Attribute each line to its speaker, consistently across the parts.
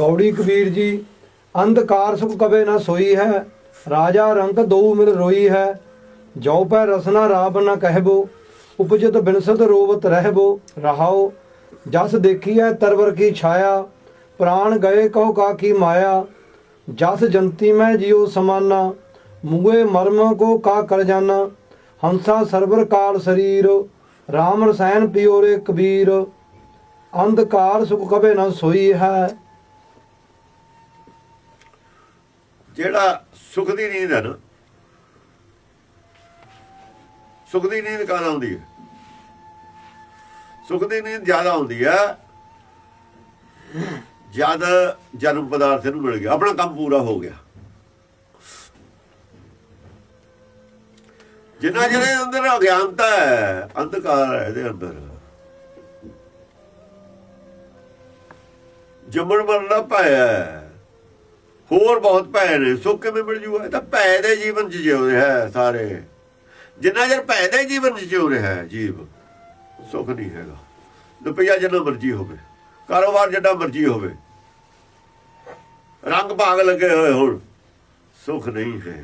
Speaker 1: ਗੌੜੀ ਕਬੀਰ ਜੀ, ਅੰਧਕਾਰ ਸੁਖ ਕਵੇ ਨਾ ਸੋਈ ਹੈ, ਰਾਜਾ ਰੰਕ ਦੋ ਮਿਲ ਰੋਈ ਹੈ ਜੋ ਪੈ ਰਸਨਾ ਰਾਬ ਨ ਕਹਿਬੋ, ਉਪਜਿਤ ਬਿਨਸਤ ਰੋਵਤ ਰਹਿਬੋ, ਰਹਾਓ, ਜਸ ਦੇਖੀ ਹੈ ਤਰਵਰ ਕੀ ਛਾਇਆ, ਪ੍ਰਾਣ ਗਏ ਕਹੋ ਕਾ ਕੀ ਮਾਇਆ, ਜਸ ਜੰਤੀ ਮੈਂ ਜਿਉ ਸਮਾਨਾ ਮੁਗੇ ਮਰਮ ਕੋ ਕਾ ਕਰ ਜਾਨਾ, ਹੰਸਾ ਸਰਵਰ ਕਾਲ ਸਰੀਰ, ਰਾਮ ਰਸਾਇਣ ਪਿਓਰੇ ਕਬੀਰ, ਅੰਧਕਾਰ ਸੁਖ ਕਵੇ ਨਾ ਸੋਈ ਹੈ
Speaker 2: ਜਿਹੜਾ ਸੁਖ ਦੀ ਨੀਂਦ ਹੈ ਨਾ, ਸੁਖ ਦੀ ਨੀਂਦ ਕਾਹਦਾ ਆਉਂਦੀ ਹੈ? ਸੁਖ ਦੀ ਨੀਂਦ ਜ਼ਿਆਦਾ ਆਉਂਦੀ ਹੈ, ਜਦ ਜਨਮ ਪਦਾਰਥ ਨੂੰ ਮਿਲ ਗਿਆ, ਆਪਣਾ ਕੰਮ ਪੂਰਾ ਹੋ ਗਿਆ। ਜਿੰਨਾ ਜਿਹੜੇ ਅੰਦਰ ਅਗਿਆਨਤਾ ਹੈ, ਅੰਧਕਾਰ ਹੈ ਇਹਦੇ ਅੰਦਰ। ਜੰਮਣ ਮਰਨਾ ਪਾਇਆ ਹੋਰ ਬਹੁਤ ਭੈ ਨੇ ਸੁੱਖ ਕਿਵੇਂ ਮਿਲ ਜੂਗਾ? ਇਹ ਤਾਂ ਭੈ ਦੇ ਜੀਵਨ ਚ ਜਿਉ ਰਿਹਾ ਹੈ ਸਾਰੇ। ਜਿੰਨਾ ਚਿਰ ਭੈ ਦੇ ਜੀਵਨ ਚ ਜਿਉ ਰਿਹਾ ਹੈ ਜੀਵ ਸੁੱਖ ਨਹੀਂ ਹੈਗਾ। ਰੁਪਈਆ ਜਿੰਨਾ ਮਰਜ਼ੀ ਹੋਵੇ ਕਾਰੋਬਾਰ ਜਿੰਨਾ ਮਰਜ਼ੀ ਹੋਵੇ। ਰੰਗ ਭਾਗ ਲੱਗੇ ਹੋਏ ਹੁਣ ਸੁੱਖ ਨਹੀਂ ਹੈ।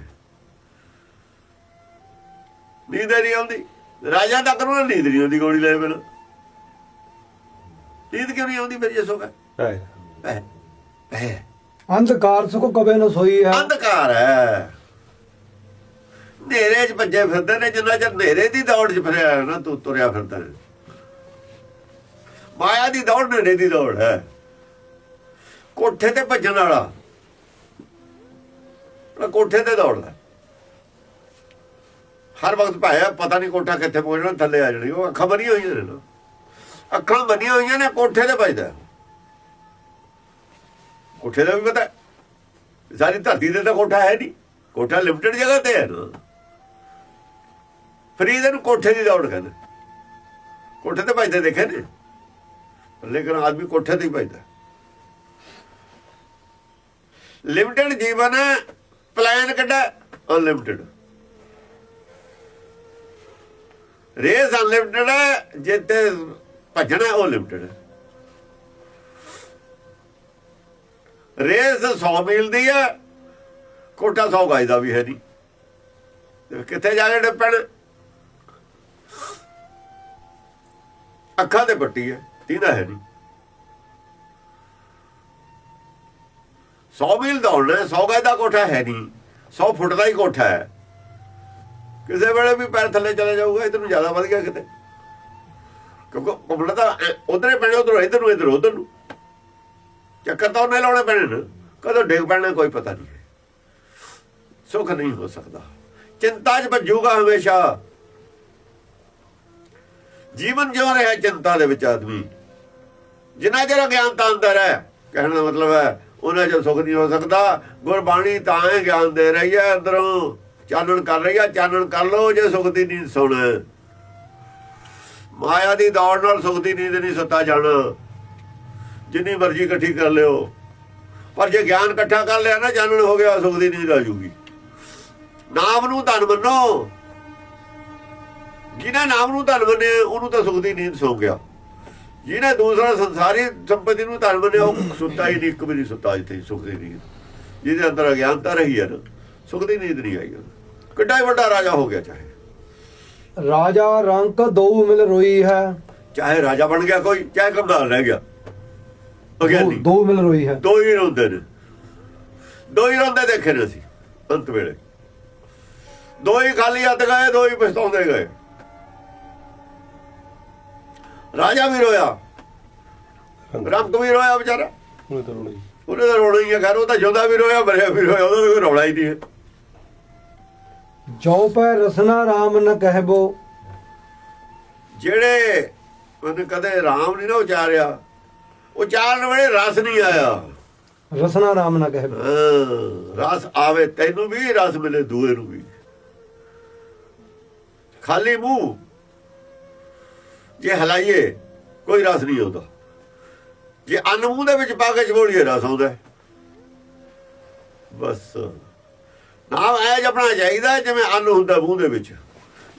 Speaker 2: ਨੀਂਦ ਨਹੀਂ ਆਉਂਦੀ। ਰਾਜਾ ਤੱਕ ਨੂੰ ਨੀਂਦ ਨਹੀਂ ਆਉਂਦੀ ਗੋਲੀ ਲੈ ਬਿਨਾਂ। ਨੀਂਦ ਕਿਉਂ ਨਹੀਂ ਆਉਂਦੀ ਮੇਰੀ ਸੁੱਖ ਹੈ? ਭੈ ਭੈ
Speaker 1: ਅੰਧਕਾਰ ਸੁਖ ਕਵੇ ਨਾ ਸੋਈ ਹੈ।
Speaker 2: ਅੰਧਕਾਰ ਹੈ। ਨੇਰੇ 'ਚ ਭੱਜੇ ਫਿਰਦੇ ਨੇ, ਜਿੰਨਾ ਚਿਰ ਨੇਰੇ ਦੀ ਦੌੜ 'ਚ ਫਿਰਿਆ ਨਾ, ਤੂੰ ਤੁਰਿਆ ਫਿਰਦਾ ਹੈ। ਮਾਇਆ ਦੀ ਦੌੜ ਨੇਰੇ ਦੀ ਦੌੜ ਹੈ। ਕੋਠੇ ਤੇ ਭੱਜਣ ਵਾਲਾ ਉਹ ਕੋਠੇ ਤੇ ਦੌੜਦਾ ਹਰ ਵਕਤ ਭਾਇਆ, ਪਤਾ ਨਹੀਂ ਕੋਠਾ ਕਿੱਥੇ ਪਹੁੰਚਣਾ, ਥੱਲੇ ਆ ਜਾਣੀ, ਉਹ ਅੱਖਾਂ ਬੰਨੀਆਂ ਹੋਈਆਂ ਨੇ ਨਾ। ਅੱਖਾਂ ਬੰਨੀਆਂ ਹੋਈਆਂ ਨੇ, ਕੋਠੇ ਤੇ ਭੱਜਦਾ। ਕੋਠੇ ਦਾ ਵੀ ਪਤਾ ਹੈ। ਸਾਰੀ ਧਰਤੀ ਤੇ ਤਾਂ ਕੋਠਾ ਹੈ ਨਹੀਂ। ਕੋਠਾ ਲਿਮਟਿਡ ਜਗ੍ਹਾ ਤੇ ਹੈ। ਨਾ ਫਰੀਦ ਨੂੰ ਕੋਠੇ ਦੀ ਦੌੜ ਕਹਿੰਦੇ। ਕੋਠੇ ਤੇ ਭਜਦੇ ਦੇਖੇ ਨੇ। ਲੇਕਿਨ ਆਦਮੀ ਕੋਠੇ ਤੇ ਹੀ ਭਜਦਾ। ਲਿਮਟਿਡ ਜੀਵਨ ਪਲਾਨ ਕੱਢਾ ਅਨਲਿਮਟਿਡ ਰੇਸ ਅਨਲਿਮਟਿਡ ਹੈ ਜਿੱਤੇ ਭਜਣਾ ਉਹ ਲਿਮਟਿਡ ਰੇਸ 100 ਮੀਲ ਦੀ ਹੈ ਕੋਟਾ 100 ਗਜ ਦਾ ਵੀ ਹੈ ਨਹੀਂ। ਕਿੱਥੇ ਜਾ ਕੇ ਡੱਪਣ? ਅੱਖਾਂ ਤੇ ਪੱਟੀ ਹੈ ਤੀਨਾ ਹੈ ਨਹੀਂ। 100 ਮੀਲ ਦੌੜਨਾ 100 ਗਜ ਦਾ ਕੋਠਾ ਹੈ ਨਹੀਂ 100 ਫੁੱਟ ਦਾ ਹੀ ਕੋਠਾ ਹੈ। ਕਿਸੇ ਵੇਲੇ ਵੀ ਪੈਰ ਥੱਲੇ ਚਲੇ ਜਾਊਗਾ, ਇਧਰ ਨੂੰ ਜ਼ਿਆਦਾ ਵੱਧ ਗਿਆ ਕਿਤੇ। ਕਿਉਂਕਿ ਕੁੰਬਲਾ ਤਾਂ ਉਧਰੇ ਪੈਣੇ, ਉਧਰੋਂ, ਇਧਰ ਨੂੰ, ਇਧਰ, ਉਧਰ ਨੂੰ। ਚੱਕਰ ਤਾਂ ਉਹਨੇ ਲਾਉਣੇ ਪੈਣੇ ਨੇ ਕਦੋਂ ਡਿੱਗ ਪੈਣਾ ਕੋਈ ਪਤਾ ਨਹੀਂ। ਹੈ। ਸੁੱਖ ਨਹੀਂ ਹੋ ਸਕਦਾ। ਚਿੰਤਾ 'ਚ ਭੱਜੂਗਾ ਹਮੇਸ਼ਾ। ਜੀਵਨ ਜਿਉ ਰਿਹਾ ਚਿੰਤਾ ਦੇ ਵਿੱਚ ਆਦਮੀ। ਜਿੰਨਾ ਚਿਰ ਤਾਂ ਅੰਦਰ ਹੈ, ਕਹਿਣ ਦਾ ਮਤਲਬ ਹੈ, ਉਹਨਾਂ 'ਚ ਸੁੱਖ ਨਹੀਂ ਹੋ ਸਕਦਾ। ਗੁਰਬਾਣੀ ਤਾਂ ਹੈ ਗਿਆਨ ਦੇ ਰਹੀ ਹੈ ਅੰਦਰੋਂ। ਚਾਨਣ ਕਰ ਰਹੀ ਹੈ, ਚਾਨਣ ਕਰ ਲੋ ਜੇ ਸੁੱਖ ਦੀ ਨੀਂਦ ਸੁਣ। ਮਾਇਆ ਦੀ ਦੌੜ ਨਾਲ ਸੁੱਖ ਦੀ ਨੀਂਦ ਨਹੀਂ ਸੁੱਤਾ ਜਾਣਾ। ਜਿੰਨੀ ਮਰਜ਼ੀ ਇਕੱਠੀ ਕਰ ਲਿਓ। ਪਰ ਜੇ ਗਿਆਨ ਇਕੱਠਾ ਕਰ ਲਿਆ ਨਾ ਜਾਣਨ ਹੋ ਗਿਆ ਸੁਖ ਦੀ ਨੀਂਦ ਆ ਜੂਗੀ ਨਾਮ ਨੂੰ ਧਨ ਮੰਨੋ। ਜਿਹਨੇ ਨਾਮ ਨੂੰ ਧਨ ਮੰਨੇ ਉਹਨੂੰ ਤਾਂ ਸੁਖ ਦੀ ਨੀਂਦ ਸੌ ਗਿਆ। ਜਿਹਨੇ ਦੂਸਰਾ ਸੰਸਾਰੀ ਸੰਪਤੀ ਨੂੰ ਧਨ ਮੰਨਿਆ ਉਹ ਸੁੱਤਾ ਹੀ ਨਹੀਂ ਇੱਕ ਵੀ ਨਹੀਂ ਸੁੱਤਾ ਜਿੱਥੇ ਸੁਖ ਦੀ ਨੀਂਦ। ਜਿਹਦੇ ਅੰਦਰ ਅਗਿਆਨਤਾ ਰਹੀ ਹੈ ਨਾ ਸੁਖ ਦੀ ਨੀਂਦ ਨਹੀਂ ਆਈ। ਕਿੱਡਾ ਵੱਡਾ ਰਾਜਾ ਹੋ ਗਿਆ ਚਾਹੇ।
Speaker 1: ਰਾਜਾ ਰੰਕ ਦੋ ਮਿਲ ਰੋਈ ਹੈ।
Speaker 2: ਚਾਹੇ ਰਾਜਾ ਬਣ ਗਿਆ ਕੋਈ ਚਾਹੇ ਕਮਦਾਰ ਰਹਿ ਗਿਆ। ਅਗਿਆਨੀ
Speaker 1: ਦੋ ਮਿਲ ਰੋਈ ਹੈ।
Speaker 2: ਦੋ ਹੀ ਰੋਂਦੇ ਨੇ। ਦੋ ਹੀ ਰੋਂਦੇ ਦੇਖੇ ਨੇ ਅਸੀਂ ਅੰਤ ਵੇਲੇ। ਦੋ ਹੀ ਖਾਲੀ ਹੱਥ ਗਏ ਦੋ ਹੀ ਪਛਤਾਉਂਦੇ ਗਏ। ਰਾਜਾ ਵੀ ਰੋਇਆ। ਰੰਗ ਵੀ ਰੋਇਆ ਵਿਚਾਰਾ। ਉਹਨੇ ਤਾਂ ਰੋਣਾ। ਹੀ ਹੈ ਘਰ ਉਹ ਤਾਂ ਜਿਉਂਦਾ ਵੀ ਰੋਇਆ ਮਰਿਆ ਵੀ ਰੋਇਆ ਉਹਦਾ ਤਾਂ ਕੋਈ ਰੌਲਾ ਹੀ ਨਹੀਂ ਹੈ।
Speaker 1: ਜੋ ਪੈ ਰਸਨਾ RAM ਨ ਕਹਿਬੋ।
Speaker 2: ਜਿਹੜੇ ਉਹਨੇ ਕਦੇ ਰਾਮ ਨਹੀਂ ਨਾ ਉਚਾਰਿਆ ਉਚਾਰਨ ਵੇਲੇ ਰਸ ਨਹੀਂ ਆਇਆ।
Speaker 1: ਰਸਨਾ RAM ਨ ਕਹਿਬੋ
Speaker 2: ਹਾਂ, ਰਸ ਆਵੇ ਤੈਨੂੰ ਵੀ ਰਸ ਮਿਲੇ ਦੂਏ ਨੂੰ ਵੀ। ਖਾਲੀ ਮੂੰਹ। ਜੇ ਹਲਾਈਏ ਕੋਈ ਰਸ ਨਹੀਂ ਆਉਂਦਾ। ਜੇ ਅੰਨ ਮੂੰਹ ਦੇ ਵਿੱਚ ਪਾ ਕੇ ਚਬੋਲੀਏ ਰਸ ਆਉਂਦਾ। ਬਸ। ਨਾਮ ਐ ਜਪਣਾ ਚਾਹੀਦਾ ਜਿਵੇਂ ਅੰਨ ਹੁੰਦਾ ਮੂੰਹ ਦੇ ਵਿੱਚ।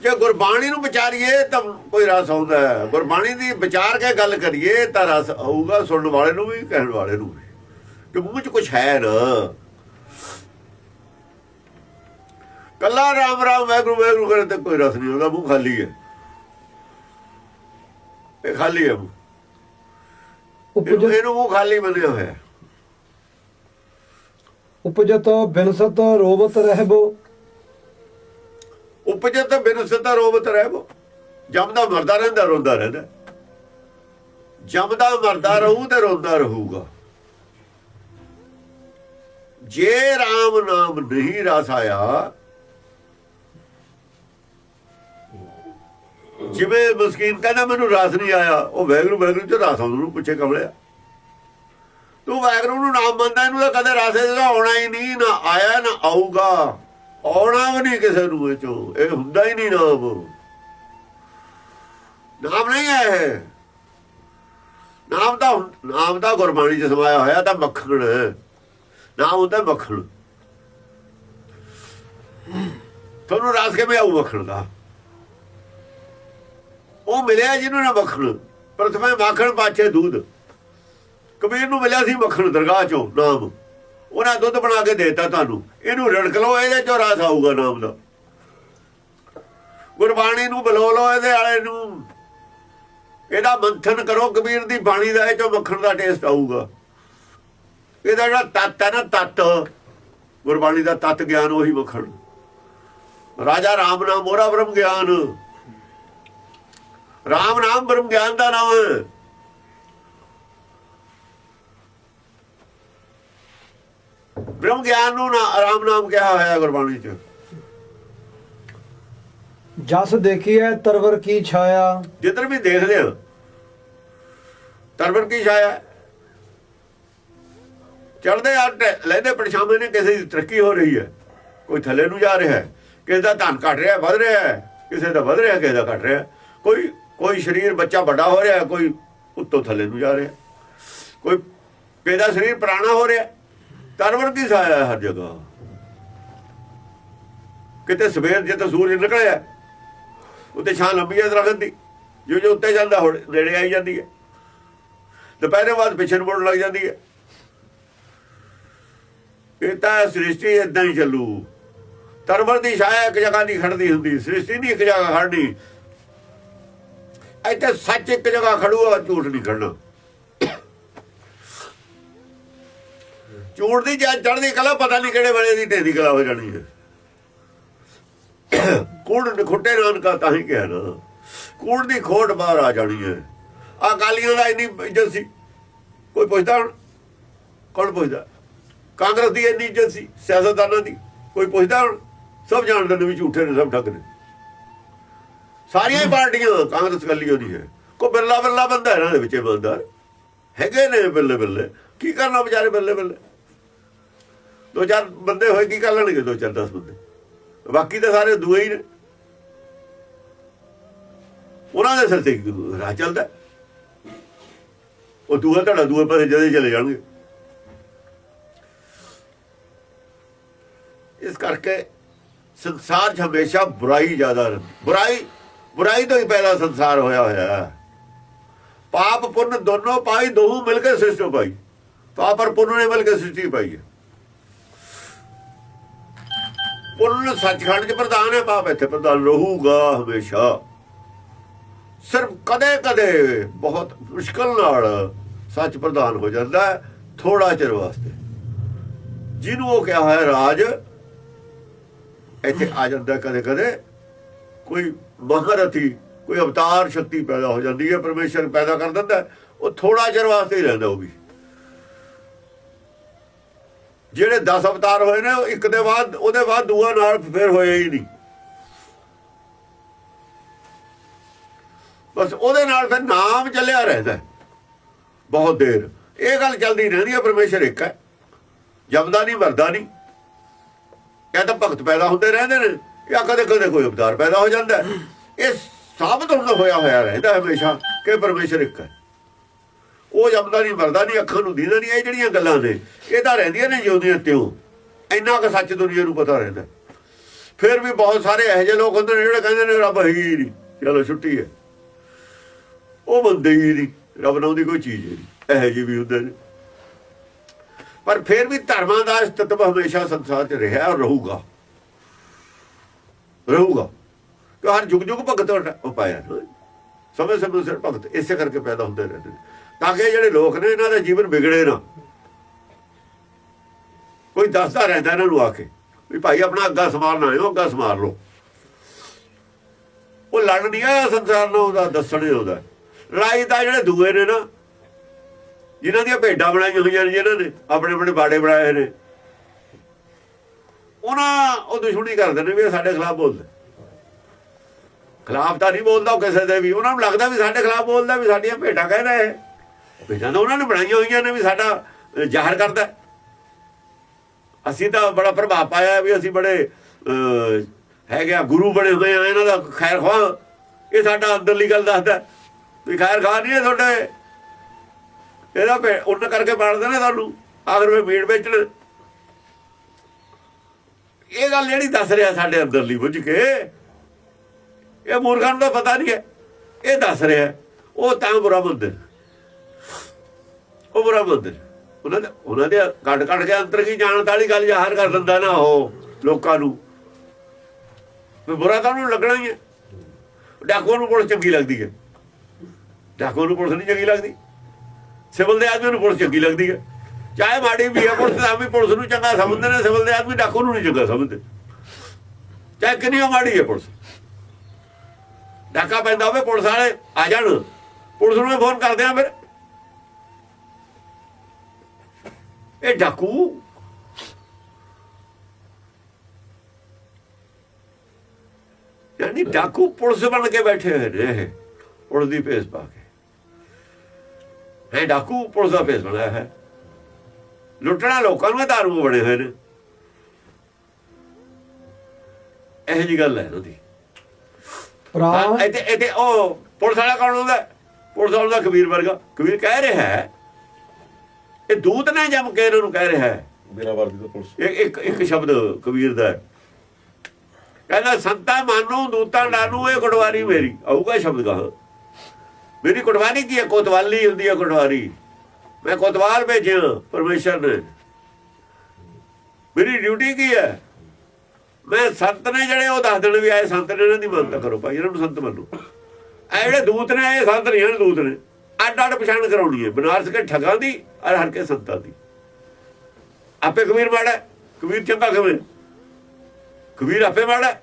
Speaker 2: ਜੇ ਗੁਰਬਾਣੀ ਨੂੰ ਵਿਚਾਰੀਏ ਤਾਂ ਕੋਈ ਰਸ ਆਉਂਦਾ ਹੈ। ਗੁਰਬਾਣੀ ਦੀ ਵਿਚਾਰ ਕੇ ਗੱਲ ਕਰੀਏ ਤਾਂ ਰਸ ਆਊਗਾ ਸੁਣਨ ਵਾਲੇ ਨੂੰ ਵੀ ਕਹਿਣ ਵਾਲੇ ਨੂੰ ਵੀ। ਕਿ ਮੂੰਹ 'ਚ ਕੁਝ ਹੈ ਨਾ। ਕੱਲਾ ਰਾਮ ਰਾਮ ਵੈਗਰੂ ਵੈਗਰੂ ਕਰੇ ਤੇ ਕੋਈ ਰਸ ਨਹੀਂ ਉਹਦਾ ਮੂੰਹ ਖਾਲੀ ਹੈ। ਇਹ ਖਾਲੀ ਹੈ। ਇਹਨੂੰ
Speaker 1: ਉਪਜਤ
Speaker 2: ਇਹਨੂੰ ਮੂੰਹ ਖਾਲੀ ਬਣਿਆ ਹੋਇਆ।
Speaker 1: ਉਪਜਤ ਬਿਨਸਤ ਰੋਬਤ ਰਹਿਬੋ।
Speaker 2: ਉਪਜੇ ਤਾਂ ਉਪਜਤ ਸਿੱਧਾ ਰੋਬਤ ਰਹਿਬੋ ਜਮਦਾ ਮਰਦਾ ਰਹਿੰਦਾ, ਰੋਂਦਾ ਰਹਿੰਦਾ। ਜਮਦਾ ਮਰਦਾ ਰਹੂ ਤੇ ਰੋਂਦਾ ਰਹੂਗਾ। ਜੇ RAM ਨਾਮ ਨਹੀਂ ਰਸ ਆਇਆ, ਜਿਵੇਂ ਮਸਕੀਨ ਕਹਿੰਦਾ ਮੈਨੂੰ ਰਸ ਨਹੀਂ ਆਇਆ, ਉਹ ਵੈਗਰੂ ਵੈਗਰੂ ਚ ਰਸ ਆਉਂਦਾ ਨੂੰ ਪੁੱਛੇ ਕਮਲਿਆ। ਤੂੰ ਵੈਗਰੂ ਨੂੰ ਨਾਮ ਮੰਨਦਾ, ਇਹਨੂੰ ਤਾਂ ਕਦੇ ਰਸ ਇਹਦਾ ਆਉਣਾ ਹੀ ਨਹੀਂ, ਨਾ ਆਇਆ, ਨਾ ਆਊਗਾ। ਆਉਣਾ ਵੀ ਨਹੀਂ ਕਿਸੇ ਨੂੰ ਇਹ ਚੋਂ ਇਹ ਹੁੰਦਾ ਹੀ ਨਹੀਂ ਨਾਮ। ਨਾਮ ਨਹੀਂ ਹੈ ਨਾਮ ਤਾਂ ਨਾਮ ਤਾਂ ਗੁਰਬਾਣੀ ਚ ਸਮਾਇਆ ਹੋਇਆ ਤਾਂ ਮੱਖਣ। ਹੈ। ਨਾਮ ਹੁੰਦਾ ਮੱਖਣ। ਤੁਹਾਨੂੰ ਰਸ ਕਿਵੇਂ ਆਊ ਮੱਖਣ ਦਾ? ਉਹ ਮਿਲਿਆ ਜਿਹਨੂੰ ਨਾ ਮੱਖਣ। ਪ੍ਰਥਮੇ ਮੱਖਣ, ਪਾਛੇ ਦੁੱਧ। ਕਬੀਰ ਨੂੰ ਮਿਲਿਆ ਸੀ ਮੱਖਣ ਦਰਗਾਹ ਚੋਂ, ਨਾਮ। ਉਹਨਾਂ ਦੁੱਧ ਬਣਾ ਕੇ ਦੇਤਾ ਤੁਹਾਨੂੰ। ਇਹਨੂੰ ਰੜਕ ਲਓ, ਇਹਦੇ ਚੋਂ ਰਸ ਆਊਗਾ ਨਾਮ ਦਾ। ਗੁਰਬਾਣੀ ਨੂੰ ਬਲੋ ਲਓ, ਇਹਦੇ ਵਾਲੇ ਨੂੰ। ਇਹਦਾ ਮੰਥਨ ਕਰੋ, ਕਬੀਰ ਦੀ ਬਾਣੀ ਦਾ ਇਹ ਚੋਂ ਮੱਖਣ ਦਾ ਟੇਸਟ ਆਊਗਾ। ਇਹਦਾ ਜਿਹੜਾ ਤੱਤ ਹੈ ਨਾ, ਤੱਤ। ਗੁਰਬਾਣੀ ਦਾ ਤੱਤ ਗਿਆਨ, ਉਹੀ ਮੱਖਣ। ਰਾਜਾ ਰਾਮ ਨਾਮ ਮੋਰਾ ਬ੍ਰਹਮ ਗਿਆਨ। ਰਾਮ ਨਾਮ ਬ੍ਰਹਮ ਗਿਆਨ ਦਾ ਨਾਮ ਬ੍ਰਹਮ ਗਿਆਨ ਨੂੰ ਨਾ ਆਰਾਮ ਨਾਮ ਕਿਹਾ ਹੋਇਆ ਗੁਰਬਾਣੀ ਚ।
Speaker 1: ਜਸ ਦੇਖੀਐ ਤਰਵਰ ਕੀ ਛਾਇਆ।
Speaker 2: ਜਿੱਧਰ ਵੀ ਦੇਖਦੇ ਆ ਤਰਵਰ ਕੀ ਛਾਇਆ। ਚੜਦੇ ਆ ਲੈਦੇ ਪਰਛਾਵੇਂ ਨੇ ਕਿਸੇ ਦੀ ਤਰੱਕੀ ਹੋ ਰਹੀ ਹੈ। ਕੋਈ ਥੱਲੇ ਨੂੰ ਜਾ ਰਿਹਾ ਹੈ ਕਿਸੇ ਦਾ ਧਨ ਘਟ ਰਿਹਾ ਵਧ ਰਿਹਾ ਹੈ ਕਿਸੇ ਦਾ ਵਧ ਰਿਹਾ ਕਿਸੇ ਦਾ ਘਟ ਰਿਹਾ। ਕੋਈ ਕੋਈ ਸਰੀਰ ਬੱਚਾ ਵੱਡਾ ਹੋ ਰਿਹਾ ਕੋਈ ਉੱਤੋਂ ਥੱਲੇ ਨੂੰ ਜਾ ਰਿਹਾ। ਕੋਈ ਕਿਸੇ ਦਾ ਸਰੀਰ ਪੁਰਾਣਾ ਹੋ ਰਿਹਾ। ਤਰਵਰ ਕੀ ਸਾਇਆ ਹਰ ਜਗ੍ਹਾ? ਕਿਤੇ ਸਵੇਰ ਜੇ ਤਾਂ ਸੂਰਜ ਨਿਕਲਿਆ ਉੱਤੇ ਛਾਂ ਲੰਬੀ ਹੈ ਦਰਖਤ ਦੀ ਜੋ ਜੋ ਉੱਤੇ ਜਾਂਦਾ, ਹੁਣ ਨੇੜੇ ਆਈ ਜਾਂਦੀ ਹੈ। ਦੁਪਹਿਰੇ ਬਾਅਦ ਪਿੱਛੇ ਨੂੰ ਲੱਗ ਜਾਂਦੀ ਹੈ। ਇਹ ਤਾਂ ਸ੍ਰਿਸ਼ਟੀ ਇਦਾਂ ਹੀ ਚੱਲੂ। ਤਰਵਰ ਦੀ ਛਾਇਆ ਇੱਕ ਜਗ੍ਹਾ ਨਹੀਂ ਖੜਦੀ ਹੁੰਦੀ, ਸ੍ਰਿਸ਼ਟੀ ਨਹੀਂ ਇੱਕ ਜਗ੍ਹਾ ਖੜਨੀ ਇੱਥੇ ਸੱਚ ਇੱਕ ਜਗ੍ਹਾ ਖੜੂਗਾ ਝੂਠ ਨਹੀਂ ਖੜਨਾ ਝੂਠ ਦੀ ਜਾਂ ਚੜ੍ਹਦੀ ਕਲਾ, ਪਤਾ ਨਹੀਂ ਕਿਹੜੇ ਵੇਲੇ ਦੀ ਢੇਰੀ ਕਲਾ ਹੋ ਜਾਣੀ ਹੈ। ਕੂੜ ਨਖੁੱਟੇ ਨਾਨਕਾ ਤਾਂ ਹੀ ਕਿਹਾ ਨਾ ਕੂੜ ਦੀ ਖੋਟ ਬਾਹਰ ਆ ਜਾਣੀ ਹੈ। ਆ ਕਾਲੀਆਂ ਦਾ ਇੰਨੀ ਇੱਜ਼ਤ ਸੀ। ਕੋਈ ਪੁੱਛਦਾ ਹੁਣ? ਕੌਣ ਪੁੱਛਦਾ? ਕਾਂਗਰਸ ਦੀ ਇੰਨੀ ਇੱਜ਼ਤ ਸੀ, ਸਿਆਸਤਦਾਨਾਂ ਦੀ। ਕੋਈ ਪੁੱਛਦਾ ਹੁਣ? ਸਭ ਜਾਣਦੇ ਨੇ ਵੀ ਝੂਠੇ ਨੇ, ਸਭ ਠੱਗ ਨੇ। ਸਾਰੀਆਂ ਹੀ ਪਾਰਟੀਆਂ, ਕਾਂਗਰਸ ਕੱਲੀ ਉਹਦੀ ਹੈ। ਕੋ ਬਿਰਲਾ ਬਿਰਲਾ ਬੰਦਾ ਇਹਨਾਂ ਦੇ ਵਿੱਚ, ਇਮਾਨਦਾਰ। ਹੈਗੇ ਨੇ ਬੱਲੇ ਬੱਲੇ ਕੀ ਕਰਨਾ ਵਿਚਾਰੇ ਬੱਲੇ ਬੱਲੇ ਦੋ ਚਾਰ ਬੰਦੇ ਹੋਏ ਕੀ ਕਰ ਲੈਣਗੇ ਦੋ ਚਾਰ 10 ਬੰਦੇ? ਬਾਕੀ ਤਾਂ ਸਾਰੇ ਦੂਏ ਹੀ ਨੇ। ਉਹਨਾਂ ਦੇ ਸਿਰ ਤੇ ਰਾਹ ਚੱਲਦਾ। ਉਹ ਦੂਆ ਤੁਹਾਡਾ ਦੂਏ ਪਾਸੇ ਜਦੇ ਚਲੇ ਜਾਣਗੇ। ਇਸ ਕਰਕੇ ਸੰਸਾਰ 'ਚ ਹਮੇਸ਼ਾ ਬੁਰਾਈ ਜ਼ਿਆਦਾ ਬੁਰਾਈ ਬੁਰਾਈ ਤੋਂ ਹੀ ਪੈਦਾ ਸੰਸਾਰ ਹੋਇਆ ਹੋਇਆ ਪਾਪ, ਪੁੰਨ ਦੋਨੋਂ ਪਾਈ, ਦੋਹੂ ਮਿਲ ਕੇ ਸ੍ਰਿਸ਼ਟੀ ਪਾਈ। ਪਾਪ ਔਰ ਪੁੰਨ ਨੇ ਮਿਲ ਕੇ ਸ੍ਰਿਸ਼ਟੀ ਪਾਈ ਹੈ। ਪੁੰਨ ਸੱਚਖੰਡ 'ਚ ਪ੍ਰਧਾਨ ਹੈ ਪਾਪ ਇੱਥੇ ਪ੍ਰਧਾਨ ਰਹੂਗਾ ਹਮੇਸ਼ਾ। ਸਿਰਫ ਕਦੇ ਕਦੇ ਬਹੁਤ ਮੁਸ਼ਕਲ ਨਾਲ ਸੱਚ ਪ੍ਰਧਾਨ ਹੋ ਜਾਂਦਾ ਹੈ ਥੋੜਾ ਚਿਰ ਵਾਸਤੇ। ਜਿਹਨੂੰ ਉਹ ਕਿਹਾ ਹੈ, ਰਾਜ, ਇੱਥੇ ਆ ਜਾਂਦਾ ਕਦੇ ਕਦੇ। ਕੋਈ ਮਹਾਰਥੀ ਕੋਈ ਅਵਤਾਰ ਸ਼ਕਤੀ ਪੈਦਾ ਹੋ ਜਾਂਦੀ ਹੈ, ਪਰਮੇਸ਼ਰ ਪੈਦਾ ਕਰ ਦਿੰਦਾ ਉਹ ਥੋੜਾ ਚਿਰ ਵਾਸਤੇ ਹੀ ਰਹਿੰਦਾ ਉਹ ਵੀ। ਜਿਹੜੇ 10 ਅਵਤਾਰ ਹੋਏ ਨੇ ਉਹ ਇੱਕ ਦੇ ਬਾਅਦ, ਉਹਦੇ ਬਾਅਦ ਦੂਆ ਨਾਲ ਫਿਰ ਹੋਏ ਹੀ ਨਹੀਂ। ਬਸ ਉਹਦੇ ਨਾਲ ਫਿਰ ਨਾਮ ਚੱਲਿਆ ਰਹਿੰਦਾ ਬਹੁਤ ਦੇਰ। ਇਹ ਗੱਲ ਚੱਲਦੀ ਰਹਿੰਦੀ ਹੈ, ਪਰਮੇਸ਼ਰ ਇੱਕ ਹੈ। ਜਮਦਾ ਨਹੀਂ, ਮਰਦਾ ਨਹੀਂ। ਇਹ ਤਾਂ ਭਗਤ ਪੈਦਾ ਹੁੰਦੇ ਰਹਿੰਦੇ ਨੇ, ਜਾਂ ਕਦੇ ਕਦੇ ਕੋਈ ਅਵਤਾਰ ਪੈਦਾ ਹੋ ਜਾਂਦਾ ਇਹ ਸਾਬਤ ਹੁੰਦਾ ਹੋਇਆ ਹੋਇਆ ਰਹਿੰਦਾ ਹਮੇਸ਼ਾ ਕਿ ਪਰਮੇਸ਼ਰ ਇੱਕ ਹੈ। ਉਹ ਜਮਦਾ ਨਹੀਂ ਮਰਦਾ ਨਹੀਂ, ਅੱਖਾਂ ਨੂੰ ਦੀਦਾ ਨਹੀਂ, ਇਹ ਜਿਹੜੀਆਂ ਗੱਲਾਂ ਨੇ, ਇਹ ਤਾਂ ਰਹਿੰਦੀਆਂ ਨੇ ਜਿਉਂਦੀਆਂ ਤਿਉਂ। ਇੰਨਾ ਕੁ ਸੱਚ ਦੁਨੀਆ ਨੂੰ ਪਤਾ ਰਹਿੰਦਾ। ਫਿਰ ਵੀ ਬਹੁਤ ਸਾਰੇ ਇਹੋ ਜਿਹੇ ਲੋਕ ਹੁੰਦੇ ਨੇ ਜਿਹੜੇ ਕਹਿੰਦੇ ਨੇ, ਰੱਬ ਹੈ ਹੀ ਨਹੀਂ, ਚਲੋ ਛੁੱਟੀ ਹੈ। ਉਹ ਬੰਦੇ ਹੀ ਨਹੀਂ, ਰੱਬ ਨਾਮ ਦੀ ਕੋਈ ਚੀਜ਼ ਨਹੀਂ, ਇਹੋ ਜਿਹੇ ਵੀ ਹੁੰਦੇ ਨੇ। ਪਰ ਫਿਰ ਵੀ ਧਰਮਾਂ ਦਾ ਅਸਤਿਤਵ ਹਮੇਸ਼ਾ ਸੰਸਾਰ 'ਚ ਰਿਹਾ ਔਰ ਰਹੂਗਾ। ਰਹੂਗਾ। ਕਿ ਹਰ ਜੁਗ ਜੁਗ ਭਗਤ ਉਹ ਪਾਇਆ ਸਮੇਂ ਸਮੇਂ ਸਿਰ ਭਗਤ, ਇਸੇ ਕਰਕੇ ਪੈਦਾ ਹੁੰਦੇ ਰਹਿੰਦੇ ਨੇ। ਤਾਂ ਕਿ ਜਿਹੜੇ ਲੋਕ ਨੇ ਇਹਨਾਂ ਦਾ ਜੀਵਨ ਵਿਗੜੇ ਨਾ। ਕੋਈ ਦੱਸਦਾ ਰਹਿੰਦਾ ਇਹਨਾਂ ਨੂੰ ਆ ਕੇ ਵੀ ਭਾਈ ਆਪਣਾ ਅੱਗਾ ਸੰਭਾਲਣਾ ਹੈ ਉਹ ਅੱਗਾ ਸੰਭਾਲ ਲਓ। ਉਹ ਲੜ ਨਹੀਂ ਆ ਸੰਸਾਰ ਨੂੰ ਉਹਦਾ ਦੱਸਣ ਹੀ ਆਉਂਦਾ। ਲੜਾਈ ਤਾਂ ਜਿਹੜੇ ਦੂਏ ਨੇ ਨਾ, ਜਿਨ੍ਹਾਂ ਦੀਆਂ ਭੇਡਾਂ ਬਣਾਈਆਂ ਹੋਈਆਂ ਨੇ, ਜਿਨ੍ਹਾਂ ਨੇ ਆਪਣੇ ਆਪਣੇ ਬਾੜੇ ਬਣਾਏ ਹੋਏ ਨੇ, ਉਹਨਾਂ ਉਹ ਦੁਸ਼ਮਣੀ ਕਰਦੇ ਨੇ ਵੀ ਇਹ ਸਾਡੇ ਖਿਲਾਫ ਬੋਲਦਾ। ਖਿਲਾਫ ਤਾਂ ਨਹੀਂ ਬੋਲਦਾ ਉਹ ਕਿਸੇ ਦੇ ਵੀ। ਉਹਨਾਂ ਨੂੰ ਲੱਗਦਾ ਵੀ ਸਾਡੇ ਖਿਲਾਫ ਬੋਲਦਾ, ਵੀ ਸਾਡੀਆਂ ਭੇਡਾਂ ਕਹਿੰਦਾ ਇਹ ਭੇਡਾਂ ਤਾਂ ਉਹਨਾਂ ਨੇ ਬਣਾਈਆਂ ਹੋਈਆਂ ਨੇ ਵੀ ਸਾਡਾ ਜ਼ਾਹਰ ਕਰਦਾ। ਅਸੀਂ ਤਾਂ ਬੜਾ ਪ੍ਰਭਾਵ ਪਾਇਆ ਵੀ ਅਸੀਂ ਬੜੇ ਅਹ, ਹੈਗੇ ਆ ਗੁਰੂ ਬਣੇ ਹੋਏ ਆ ਇਹਨਾਂ ਦਾ ਖੈਰ ਖਵਾ ਇਹ ਸਾਡਾ ਅੰਦਰਲੀ ਗੱਲ ਦੱਸਦਾ। ਵੀ ਖੈਰ ਖਾ ਨਹੀਂ ਹੈ ਤੁਹਾਡੇ। ਇਹਦਾ ਭੇ- ਕਰਕੇ ਬਣਦੇ ਨੇ ਤੁਹਾਨੂੰ ਆਖਰ ਵਿੱਚ ਮੀਟ ਵੇਚਣ। ਇਹ ਗੱਲ ਜਿਹੜੀ ਦੱਸ ਰਿਹਾ ਸਾਡੇ ਅੰਦਰਲੀ ਬੁੱਝ ਕੇ ਇਹ ਮੂਰਖਾਂ ਨੂੰ ਤਾਂ ਪਤਾ ਨਹੀਂ ਹੈ। ਇਹ ਦੱਸ ਰਿਹਾ ਉਹ ਤਾਂ ਬੁਰਾ ਮੰਦਰ ਉਹ ਬੁਰਾ ਮੰਦਰ ਉਹਨਾਂ ਦੇ ਉਹਨਾਂ ਦੇ ਕੱਢ ਕੱਢ ਕੇ ਅੰਦਰ ਕੀ ਜਾਣਤ ਵਾਲੀ ਗੱਲ ਜ਼ਾਹਰ ਕਰ ਦਿੰਦਾ ਨਾ ਉਹ ਲੋਕਾਂ ਨੂੰ। ਵੀ ਬੁਰਾ ਤਾਂ ਉਹਨੂੰ ਲੱਗਣਾ ਹੀ ਹੈ। ਡਾਕੂ ਨੂੰ ਪੁਲਿਸ ਚੰਗੀ ਲੱਗਦੀ ਹੈ। ਡਾਕੂ ਨੂੰ ਪੁਲਿਸ ਨਹੀਂ ਚੰਗੀ ਲੱਗਦੀ। ਸਿਵਲ ਦੇ ਆਦਮੀ ਨੂੰ ਪੁਲਿਸ ਚੰਗੀ ਲੱਗਦੀ ਹੈ। ਚਾਹੇ ਮਾੜੀ ਵੀ ਹੈ, ਪੁਲਿਸ ਦਾ ਵੀ ਪੁਲਿਸ ਨੂੰ ਚੰਗਾ ਸਮਝਦੇ ਨੇ, ਸਿਵਲ ਦੇ ਆਦਮੀ ਡਾਕੂ ਨੂੰ ਨਹੀਂ ਚੰਗਾ ਸਮਝਦੇ। ਚਾਹੇ ਕਿੰਨੀ ਮਾੜੀ ਹੈ ਪੁਲਿਸ। ਡਾਕਾ ਪੈਂਦਾ ਹੋਵੇ, ਪੁਲਿਸ ਵਾਲੇ ਆ ਜਾਣ। ਪੁਲਿਸ ਨੂੰ ਫੋਨ ਕਰਦੇ ਆ ਫਿਰ। ਇਹ ਡਾਕੂ। ਯਾਨੀ ਡਾਕੂ ਪੁਲਿਸ ਬਣ ਕੇ ਬੈਠੇ ਹੋਏ ਨੇ ਇਹ। ਪੁਲਿਸ ਦੀ ਭੇਸ ਪਾ ਕੇ। ਹੈ ਡਾਕੂ ਪੁਲਿਸ ਦਾ ਭੇਸ ਬਣਾਇਆ ਹੈ। ਲੁੱਟਣਾ ਲੋਕਾਂ ਨੂੰ ਧਾਰੂ ਬਣੇ ਹੋਏ ਨੇ। ਇਹੋ ਜੀ ਗੱਲ ਹੈ ਉਹਦੀ ਹਾਂ, ਇੱਥੇ ਇੱਥੇ ਉਹ ਪੁਲਿਸ ਵਾਲਾ ਕੌਣ ਹੁੰਦਾ? ਪੁਲਿਸ ਵਾਲਾ ਕਬੀਰ ਵਰਗਾ। ਕਬੀਰ ਕਹਿ ਰਿਹਾ ਹੈ ਇਹ ਦੂਤ ਨੇ ਜਮ ਕੇ ਇਹਨਾਂ ਨੂੰ ਕਹਿ ਰਿਹਾ ਹੈ?
Speaker 3: ਬਿਨਾਂ ਵਰਦੀ ਤੋਂ ਪੁਲਿਸ।
Speaker 2: ਇੱਕ ਇੱਕ ਇੱਕ ਸ਼ਬਦ ਕਬੀਰ ਦਾ। ਕਹਿੰਦਾ ਸੰਤਾ ਮਾਨੂ ਦੂਤਾਂ ਡਾਨੂ ਇਹ ਕਟਵਾਰੀ ਮੇਰੀ। ਆਊਗਾ ਸ਼ਬਦ ਕਹਾ ਮੇਰੀ ਕਟਵਾਰੀ ਕੀ ਹੈ? ਕੋਤਵਾਲੀ ਹੁੰਦੀ ਹੈ ਕਟਵਾਰੀ। ਮੈਂ ਕੋਤਵਾਲ ਭੇਜਿਆ ਪਰਮੇਸ਼ਰ ਨੇ। ਮੇਰੀ ਡਿਊਟੀ ਕੀ ਹੈ? ਮੈਂ ਸੰਤ ਨੇ ਜਿਹੜੇ ਉਹ ਦੱਸ ਦੇਣ ਵੀ ਆਏ ਸੰਤ ਨੇ ਇਹਨਾਂ ਦੀ ਮੰਨਤਾ ਕਰੋ ਭਾਈ ਇਹਨਾਂ ਨੂੰ ਸੰਤ ਮੰਨੋ। ਇਹ ਜਿਹੜੇ ਦੂਤ ਨੇ ਇਹ ਸੰਤ ਨਹੀਂ ਹਨ ਦੂਤ ਨੇ। ਅੱਡ ਅੱਡ ਪਛਾਣ ਕਰਾਉਣੀ ਹੈ। ਬਨਾਰਸ ਕੇ ਠਗਾਂ ਦੀ ਔਰ ਹਰ ਕੇ ਸੰਤਾਂ ਦੀ। ਆਪੇ ਕਬੀਰ ਮਾੜਾ ਕਬੀਰ ਚੰਗਾ ਕਿਵੇਂ? ਕਬੀਰ ਆਪੇ ਮਾੜਾ।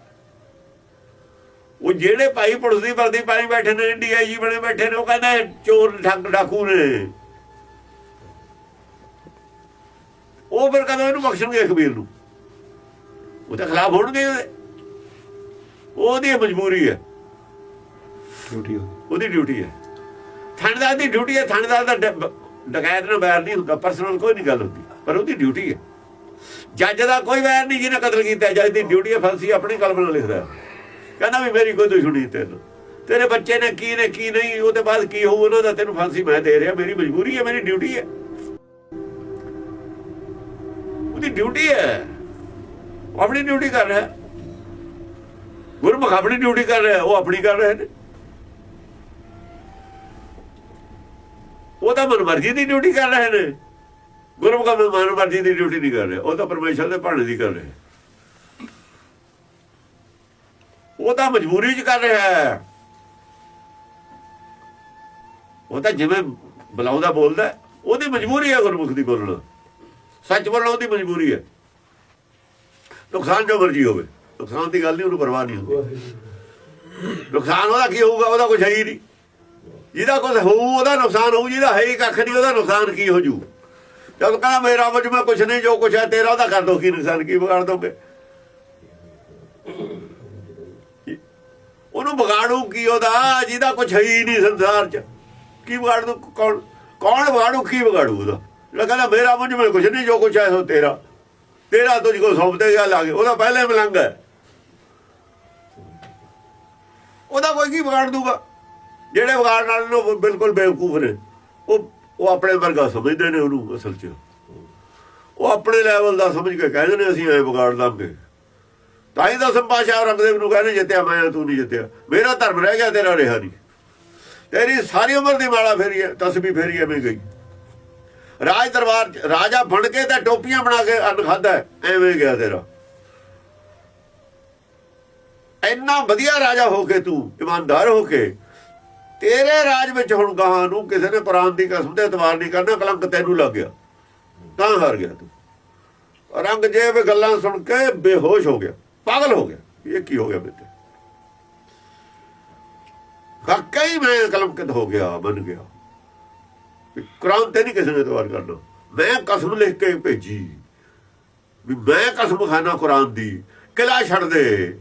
Speaker 2: ਉਹ ਜਿਹੜੇ ਭਾਈ ਪੁਲਿਸ ਦੀ ਵਰਦੀ ਪਾਈ ਬੈਠੇ ਨੇ ਇੰਡੀਆ ਜੀ ਬਣੇ ਬੈਠੇ ਨੇ ਉਹ ਕਹਿੰਦੇ ਚੋਰ ਠੱਗ ਡਾਕੂ ਨੇ। ਉਹ ਫਿਰ ਕਦੋਂ ਇਹਨੂੰ ਬਖਸ਼ਣਗੇ ਕਬੀਰ ਨੂੰ? ਉਹ ਤਾਂ ਖਿਲਾਫ ਹੋਣਗੇ ਉਹਦੀ ਮਜਬੂਰੀ ਹੈ।
Speaker 1: ਡਿਊਟੀ
Speaker 2: ਉਹਦੀ ਡਿਊਟੀ ਹੈ। ਥਾਣੇਦਾਰ ਦੀ ਡਿਊਟੀ ਹੈ, ਥਾਣੇਦਾਰ ਦਾ ਡਕੈਤ ਨਾਲ ਵੈਰ ਨਹੀਂ ਹੁੰਦਾ ਪਰਸਨਲ ਕੋਈ ਨਹੀਂ ਗੱਲ ਹੁੰਦੀ, ਪਰ ਉਹਦੀ ਡਿਊਟੀ ਹੈ। ਜੱਜ ਦਾ ਕੋਈ ਵੈਰ ਨਹੀਂ, ਜਿਹਨੇ ਕਤਲ ਕੀਤਾ, ਜੱਜ ਦੀ ਡਿਊਟੀ ਹੈ, ਫਾਂਸੀ ਆਪਣੀ ਕਲਮ ਲਿਖਦਾ ਕਹਿੰਦਾ ਵੀ ਮੇਰੀ ਕੋਈ ਦੁਸ਼ਮਣੀ ਤੈਨੂੰ। ਤੇਰੇ ਬੱਚੇ ਨੇ ਕੀ ਨੇ, ਕੀ ਨਹੀਂ, ਉਹਦੇ ਬਾਅਦ ਕੀ ਹੋਊ, ਉਹਨਾਂ ਦਾ ਤੈਨੂੰ ਫਾਂਸੀ ਮੈਂ ਦੇ ਰਿਹਾ, ਮੇਰੀ ਮਜਬੂਰੀ ਹੈ, ਮੇਰੀ ਡਿਊਟੀ ਹੈ। ਉਹਦੀ ਡਿਊਟੀ ਹੈ। ਉਹ ਆਪਣੀ ਡਿਊਟੀ ਕਰ ਰਿਹਾ ਗੁਰਮੁਖ ਆਪਣੀ ਡਿਊਟੀ ਕਰ ਰਿਹਾ ਉਹ ਆਪਣੀ ਕਰ ਰਹੇ ਨੇ। ਤਾਂ ਮਨਮਰਜ਼ੀ ਦੀ ਡਿਊਟੀ ਕਰ ਰਹੇ ਨੇ। ਗੁਰਮੁਖ ਆਪਣੀ ਮਨਮਰਜ਼ੀ ਦੀ ਡਿਊਟੀ ਨਹੀਂ ਕਰ ਰਹੇ। ਉਹ ਤਾਂ ਪਰਮੇਸ਼ਰ ਦੇ ਭਾਣੇ ਦੀ ਕਰ ਰਹੇ। ਉਹ ਤਾਂ ਮਜਬੂਰੀ 'ਚ ਕਰ ਰਿਹਾ ਹੈ। ਉਹ ਤਾਂ ਜਿਵੇਂ ਬੁਲਾਉਂਦਾ ਬੋਲਦਾ, ਉਹਦੀ ਮਜਬੂਰੀ ਹੈ ਗੁਰਮੁਖ ਦੀ ਬੋਲਣਾ। ਸੱਚ ਬੋਲਣਾ ਉਹਦੀ ਮਜਬੂਰੀ ਹੈ। ਨੁਕਸਾਨ ਜੋ ਮਰਜ਼ੀ ਹੋਵੇ। ਨੁਕਸਾਨ ਦੀ ਗੱਲ ਨਹੀਂ, ਉਹਨੂੰ ਪਰਵਾਹ ਨਹੀਂ ਹੁੰਦੀ। ਨੁਕਸਾਨ ਉਹਦਾ ਕੀ ਹੋਊਗਾ? ਉਹਦਾ ਕੁਝ ਹੈ ਹੀ ਨਹੀਂ। ਜਿਹਦਾ ਕੁਝ ਹੋਊ, ਉਹਦਾ ਨੁਕਸਾਨ ਹੋਊ, ਜਿਹਦਾ ਹੈ ਹੀ ਕੱਖ ਨਹੀਂ, ਉਹਦਾ ਨੁਕਸਾਨ ਕੀ ਹੋ ਜੂ? ਜਦ ਕਹਿੰਦਾ ਮੇਰਾ ਵਜ ਮੈਂ ਕੁਝ ਨਹੀਂ, ਜੋ ਕੁਝ ਹੈ ਤੇਰਾ, ਉਹਦਾ ਕਰ ਦੋ, ਕੀ ਨੁਕਸਾਨ, ਕੀ ਵਿਗਾੜ ਦੋਗੇ? ਉਹਨੂੰ ਵਿਗਾੜੂ ਕੀ ਉਹਦਾ? ਜਿਹਦਾ ਕੁਛ ਹੈ ਹੀ ਨਹੀਂ ਸੰਸਾਰ 'ਚ। ਕੀ ਵਿਗਾੜ? ਦੂ ਕੌਣ ਕੌਣ ਵਿਗਾੜੂ, ਕੀ ਵਿਗਾੜੂ ਉਹਦਾ? ਜਿਹੜਾ ਕਹਿੰਦਾ ਮੇਰਾ ਵਜ ਮੈਂ ਕੁਛ ਨਹੀਂ, ਜੋ ਕੁਛ ਹੈ ਸੋ ਤੇਰਾ। ਤੇਰਾ ਤੁਝ ਕੋ ਸੌਂਪਦੇ ਗਿਆ ਲਾਗੇ ਉਹਦਾ ਪਹਿਲੇ ਮਲੰਗ ਹੈ। ਉਹਦਾ ਕੋਈ ਕੀ ਵਿਗਾੜ ਦੂਗਾ? ਜਿਹੜੇ ਵਿਗਾੜ ਨਾਲ ਨੇ ਉਹ ਬਿਲਕੁਲ ਬੇਵਕੂਫ ਨੇ। ਉਹ ਉਹ ਆਪਣੇ ਵਰਗਾ ਸਮਝਦੇ ਨੇ ਉਹਨੂੰ ਅਸਲ 'ਚ। ਉਹ ਆਪਣੇ ਲੈਵਲ ਦਾ ਸਮਝ ਕੇ ਕਹਿੰਦੇ ਨੇ ਅਸੀਂ ਐ ਵਿਗਾੜ ਲਾਂਗੇ। ਤਾਂ ਹੀ ਦਸਮ ਪਾਸ਼ਾ ਰੰਗਦੇਵ ਨੂੰ ਕਹਿੰਦੇ ਜਿੱਤਿਆ ਮੈਂ, ਤੂੰ ਨਹੀਂ ਜਿੱਤਿਆ। ਮੇਰਾ ਧਰਮ ਰਹਿ ਗਿਆ, ਤੇਰਾ ਰਿਹਾ ਨਹੀਂ। ਤੇਰੀ ਸਾਰੀ ਉਮਰ ਦੀ ਮਾਲਾ ਫੇਰੀ ਹੈ ਤਸਬੀ ਫੇਰੀ ਐਵੇਂ ਗਈ। ਰਾਜ ਦਰਬਾਰ 'ਚ, ਰਾਜਾ ਬਣ ਕੇ ਤਾਂ ਟੋਪੀਆਂ ਬਣਾ ਕੇ ਅੰਨ ਖਾਦਾ ਐਵੇਂ ਗਿਆ ਤੇਰਾ। ਇੰਨਾ ਵਧੀਆ ਰਾਜਾ ਹੋ ਕੇ ਤੂੰ, ਇਮਾਨਦਾਰ ਹੋ ਕੇ ਤੇਰੇ ਰਾਜ ਵਿੱਚ ਹੁਣ ਗਾਹਾਂ ਨੂੰ ਕਿਸੇ ਨੇ ਪ੍ਰਾਨ ਦੀ ਕਸਮ ਤੇ ਇਤਵਾਰ ਨਹੀਂ ਕਰਨਾ, ਕਲੰਕ ਤੈਨੂੰ ਲੱਗ ਗਿਆ। ਤਾਂ ਹਾਰ ਗਿਆ ਤੂੰ। ਰੰਗ ਜੇਬ ਗੱਲਾਂ ਸੁਣ ਕੇ ਬੇਹੋਸ਼ ਹੋ ਗਿਆ, ਪਾਗਲ ਹੋ ਗਿਆ। ਇਹ ਕੀ ਹੋ ਗਿਆ ਮੇਰੇ ਵਾਕਈ ਮੈਂ ਕਲਮਕਤ ਹੋ ਗਿਆ ਬਣ ਗਿਆ। ਕੁਰਾਨ ਤੇ ਨਹੀਂ ਕਿਸੇ ਨੇ ਇਤਵਾਰ ਕਰਨਾ। ਮੈਂ ਕਸਮ ਲਿਖ ਕੇ ਭੇਜੀ। ਵੀ ਮੈਂ ਕਸਮ ਖਾਨਾ ਕੁਰਾਨ ਦੀ, ਕਿਲਾ ਛੱਡ ਦੇ।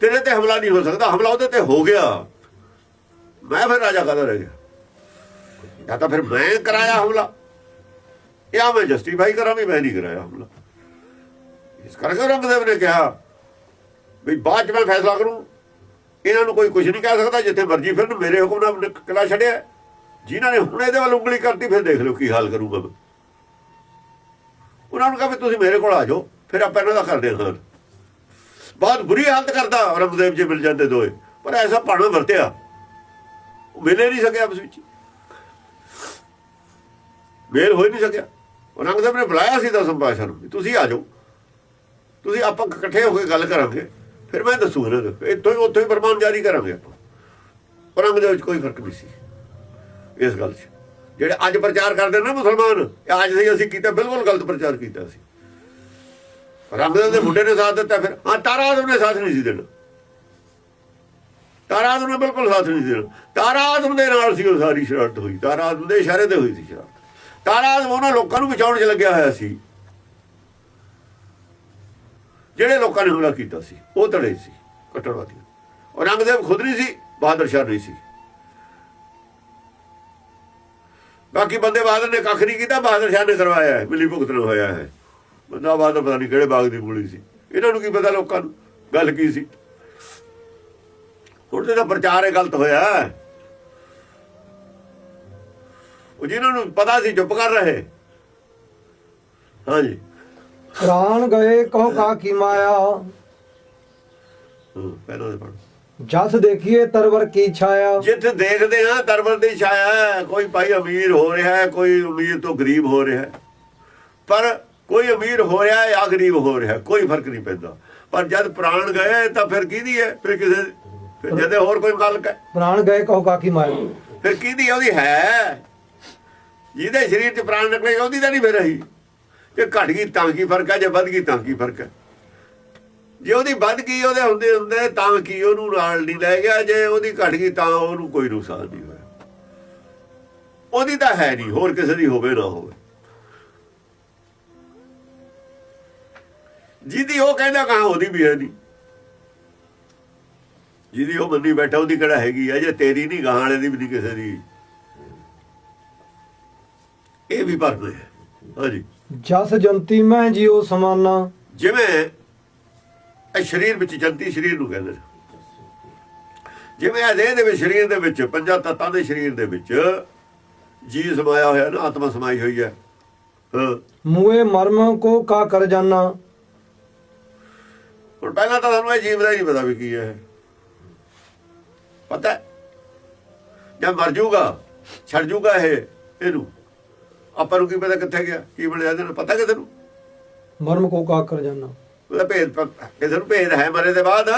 Speaker 2: ਤੇਰੇ ਤੇ ਹਮਲਾ ਨਹੀਂ ਹੋ ਸਕਦਾ, ਹਮਲਾ ਉਹਦੇ ਤੇ ਹੋ ਗਿਆ। ਮੈਂ ਫਿਰ ਰਾਜਾ ਕਾਹਦਾ ਰਹਿ ਗਿਆ? ਜਾਂ ਤਾਂ ਫਿਰ ਮੈਂ ਕਰਾਇਆ ਹਮਲਾ? ਇਹ ਮੈਂ ਜਸਟੀਫਾਈ ਕਰਾਂ ਵੀ ਮੈਂ ਨਹੀਂ ਕਰਾਇਆ ਹਮਲਾ? ਇਸ ਕਰਕੇ ਰੰਗਦੇਵ ਨੇ ਕਿਹਾ ਵੀ ਬਾਅਦ ਚ ਮੈਂ ਫੈਸਲਾ ਕਰੂੰ। ਇਹਨਾਂ ਨੂੰ ਕੋਈ ਕੁਝ ਨਹੀਂ ਕਹਿ ਸਕਦਾ, ਜਿੱਥੇ ਮਰਜ਼ੀ ਫਿਰਨ, ਮੇਰੇ ਹੁਕਮ ਨਾਲ ਕਿਲਾ ਛੱਡਿਆ। ਜਿਨ੍ਹਾਂ ਨੇ ਹੁਣ ਇਹਦੇ ਵੱਲ ਉਂਗਲੀ ਕਰਤੀ, ਫਿਰ ਦੇਖ ਲਿਓ ਕੀ ਹਾਲ ਕਰੂਗਾ ਮੈਂ। ਉਹਨਾਂ ਨੂੰ ਕਹਾਂ ਵੀ ਤੁਸੀਂ ਮੇਰੇ ਕੋਲ ਆ ਜਾਓ, ਫਿਰ ਆਪਾਂ ਇਹਨਾਂ ਦਾ ਕਰਦੇ ਹਾਂ ਬਹੁਤ ਬੁਰੀ ਹਾਲਤ ਕਰਦਾ ਔਰੰਗਜ਼ੇਬ ਜੀ ਮਿਲ ਜਾਂਦੇ ਦੋਏ। ਪਰ ਐਸਾ ਭਾਣਾ ਵਰਤਿਆ। ਮਿਲੇ ਨਹੀਂ ਸਕਿਆ ਆਪਸ ਵਿੱਚ। ਮੇਲ ਹੋ ਹੀ ਨਹੀਂ ਸਕਿਆ। ਔਰੰਗਜ਼ੇਬ ਨੇ ਬੁਲਾਇਆ ਸੀ ਦਸਮ ਪਾਸ਼ਾ ਨੂੰ ਤੁਸੀਂ ਆ ਜਾਓ। ਤੁਸੀਂ ਆਪਾਂ ਇਕੱਠੇ ਹੋ ਕੇ ਗੱਲ ਕਰਾਂਗੇ। ਫਿਰ ਮੈਂ ਦੱਸੂ ਇਹਨਾਂ ਨੂੰ। ਇੱਥੋਂ ਹੀ ਉੱਥੋਂ ਹੀ ਫਰਮਾਨ ਜਾਰੀ ਕਰਾਂਗੇ ਆਪਾਂ। ਔਰੰਗਜ਼ੇਬ ਵਿੱਚ ਕੋਈ ਫ਼ਰਕ ਨਹੀਂ ਸੀ ਇਸ ਗੱਲ 'ਚ। ਜਿਹੜੇ ਅੱਜ ਪ੍ਰਚਾਰ ਕਰਦੇ ਨੇ ਨਾ ਮੁਸਲਮਾਨ ਅੱਜ ਸਹੀ ਅਸੀਂ ਕੀਤਾ, ਬਿਲਕੁਲ ਗਲਤ ਪ੍ਰਚਾਰ ਕੀਤਾ ਸੀ। ਔਰੰਗਜ਼ੇਬ ਦੇ ਮੁੰਡੇ ਨੇ ਸਾਥ ਦਿੱਤਾ ਫਿਰ। ਹਾਂ, ਤਾਰਾ ਆਦਮ ਨੇ ਸਾਥ ਨਹੀਂ ਸੀ ਦੇਣਾ। ਤਾਰਾ ਆਦਮ ਨੇ ਬਿਲਕੁਲ ਸਾਥ ਨਹੀਂ ਸੀ ਤਾਰਾ ਆਦਮ ਦੇ ਨਾਲ ਸੀ ਉਹ ਸਾਰੀ ਸ਼ਰਾਰਤ ਹੋਈ। ਤਾਰਾ ਆਦਮ ਦੇ ਇਸ਼ਾਰੇ ਤੇ ਹੋਈ ਸੀ ਸ਼ਰਾਰਤ। ਤਾਰਾ ਆਦਮ ਉਹਨਾਂ ਲੋਕਾਂ ਨੂੰ ਬਚਾਉਣ 'ਚ ਲੱਗਿਆ ਹੋਇਆ ਸੀ। ਜਿਹੜੇ ਲੋਕਾਂ ਨੇ ਹਮਲਾ ਕੀਤਾ ਸੀ, ਉਹ ਤੜੇ ਸੀ ਕਟੜਵਾਦੀ ਔਰੰਗਜ਼ੇਬ ਖੁਦ ਨਹੀਂ ਸੀ, ਬਹਾਦਰ ਸ਼ਾਹ ਨਹੀਂ ਸੀ। ਬਾਕੀ ਬੰਦੇ ਬਹਾਦਰ ਨੇ ਕੱਖ ਨਹੀਂ ਕੀਤਾ, ਬਹਾਦਰ ਸ਼ਾਹ ਨੇ ਕਰਵਾਇਆ ਹੈ, ਮਿਲੀ ਭੁਗਤ ਨਾਲ ਹੋਇਆ ਹੈ। ਬੰਦਾ ਬਹਾਦਰ ਪਤਾ ਨਹੀਂ ਕਿਹੜੇ ਬਾਗ ਦੀ ਮੂਲੀ ਸੀ। ਇਹਨਾਂ ਨੂੰ ਕੀ ਪਤਾ ਲੋਕਾਂ ਨੂੰ? ਗੱਲ ਕੀ ਸੀ? ਤੇ ਤਾਂ ਪ੍ਰਚਾਰ ਇਹ ਗਲਤ ਹੋਇਆ। ਉਹ ਜਿਨ੍ਹਾਂ ਨੂੰ ਪਤਾ ਸੀ ਚੁੱਪ ਕਰ ਰਹੇ। ਹਾਂਜੀ।
Speaker 1: ਪ੍ਰਾਣ ਗਏ ਕਹੋ ਕਾ ਕੀ ਮਾਇਆ।
Speaker 2: ਪਹਿਲਾਂ ਦੇ ਪੜ੍ਹ।
Speaker 1: ਜਸ ਦੇਖੀਏ ਤਰਵਰ ਕੀ ਛਾਇਆ।
Speaker 2: ਜਿੱਥੇ ਦੇਖਦੇ ਆ ਤਰਵਰ ਦੀ ਛਾਇਆ ਕੋਈ ਭਾਈ ਅਮੀਰ ਹੋ ਰਿਹਾ ਹੈ ਕੋਈ ਅਮੀਰ ਤੋਂ ਗਰੀਬ ਹੋ ਰਿਹਾ ਹੈ। ਪਰ ਕੋਈ ਅਮੀਰ ਹੋ ਰਿਹਾ ਹੈ ਜਾਂ ਗਰੀਬ ਹੋ ਰਿਹਾ ਕੋਈ ਫ਼ਰਕ ਨਹੀਂ ਪੈਂਦਾ। ਪਰ ਜਦ ਪ੍ਰਾਣ ਗਏ ਤਾਂ ਫਿਰ ਕਿਹਦੀ ਹੈ? ਫਿਰ ਕਿਸੇ ਫਿਰ ਜਦੇ ਹੋਰ ਕੋਈ ਗੱਲ ਹੈ
Speaker 1: ਪ੍ਰਾਣ ਗਏ ਕਹੋ ਕਾ ਕੀ ਮਾਇਆ
Speaker 2: ਫਿਰ ਕਿਹਦੀ? ਉਹਦੀ ਹੈ। ਜਿਹਦੇ ਸਰੀਰ 'ਚ ਪ੍ਰਾਣ ਨਿਕਲੇ ਉਹਦੀ ਤਾਂ ਨਹੀਂ ਫਿਰ ਰਹੀ। ਜੇ ਘਟ ਗਈ ਤਾਂ ਕੀ ਫ਼ਰਕ ਹੈ? ਜੇ ਵੱਧ ਗਈ ਤਾਂ ਕੀ ਫ਼ਰਕ ਹੈ? ਜੇ ਉਹਦੀ ਵੱਧ ਗਈ ਉਹਦੇ ਹੁੰਦੇ ਹੁੰਦੇ ਤਾਂ ਕੀ ਉਹਨੂੰ ਨਾਲ ਨਹੀਂ ਲੈ ਗਿਆ? ਜੇ ਉਹਦੀ ਘਟ ਗਈ ਤਾਂ ਉਹਨੂੰ ਕੋਈ ਨੁਕਸਾਨ ਨਹੀਂ ਹੋਇਆ। ਉਹਦੀ ਤਾਂ ਹੈ ਨਹੀਂ ਹੋਰ ਕਿਸੇ ਦੀ ਹੋਵੇ ਨਾ ਹੋਵੇ। ਜਿਹਦੀ ਉਹ ਕਹਿੰਦਾ ਕਹਾਂ ਉਹਦੀ ਵੀ ਹੈ ਨਹੀਂ। ਜਿਹਦੀ ਉਹ ਮੰਨੀ ਬੈਠਾ ਉਹਦੀ ਕਿਹੜਾ ਹੈਗੀ ਹੈ ਜੇ ਤੇਰੀ ਨਹੀਂ ਗਾਹਾਂ ਵਾਲੇ ਦੀ ਵੀ ਨਹੀਂ ਕਿਸੇ ਦੀ। ਇਹ ਵੀ ਭਰਮ ਹੈ ਹਾਂਜੀ।
Speaker 1: ਜਸ ਜੰਤੀ ਮੈਂ ਜਿਉ ਸਮਾਨਾ।
Speaker 2: ਜਿਵੇਂ ਇਹ ਸਰੀਰ ਵਿੱਚ ਜੰਤੀ ਸਰੀਰ ਨੂੰ ਕਹਿੰਦੇ ਨੇ। ਜਿਵੇਂ ਇਹ ਦੇਹ ਦੇ ਵਿੱਚ ਸਰੀਰ ਦੇ ਵਿੱਚ ਪੰਜਾਂ ਤੱਤਾਂ ਦੇ ਸਰੀਰ ਦੇ ਵਿੱਚ ਜੀ ਸਮਾਇਆ ਹੋਇਆ ਨਾ ਆਤਮਾ ਸਮਾਈ ਹੋਈ ਹੈ।
Speaker 1: ਮੂਏ ਮਰਮ ਕੋ ਕਾ ਕਰ ਜਾਨਾ।
Speaker 2: ਹੁਣ ਪਹਿਲਾਂ ਤਾਂ ਸਾਨੂੰ ਇਹ ਜੀਵ ਦਾ ਹੀ ਨਹੀਂ ਪਤਾ ਵੀ ਕੀ ਹੈ। ਪਤਾ? ਜਦ ਮਰ ਜਾਊਗਾ ਛੱਡ ਜਾਊਗਾ ਇਹ ਇਹਨੂੰ? ਆਪਾਂ ਨੂੰ ਕੀ ਪਤਾ ਕਿੱਥੇ ਗਿਆ ਕੀ ਬਣਿਆ ਇਹਦੇ ਨਾਲ? ਪਤਾ ਕਿ ਤੈਨੂੰ
Speaker 1: ਮਰਮ ਕੋ ਕਾ ਕਰ ਜਾਨਾ।
Speaker 2: ਉਹਦਾ ਭੇਦ ਕਿਸੇ ਨੂੰ ਭੇਦ ਹੈ ਮਰੇ ਦੇ ਬਾਅਦ।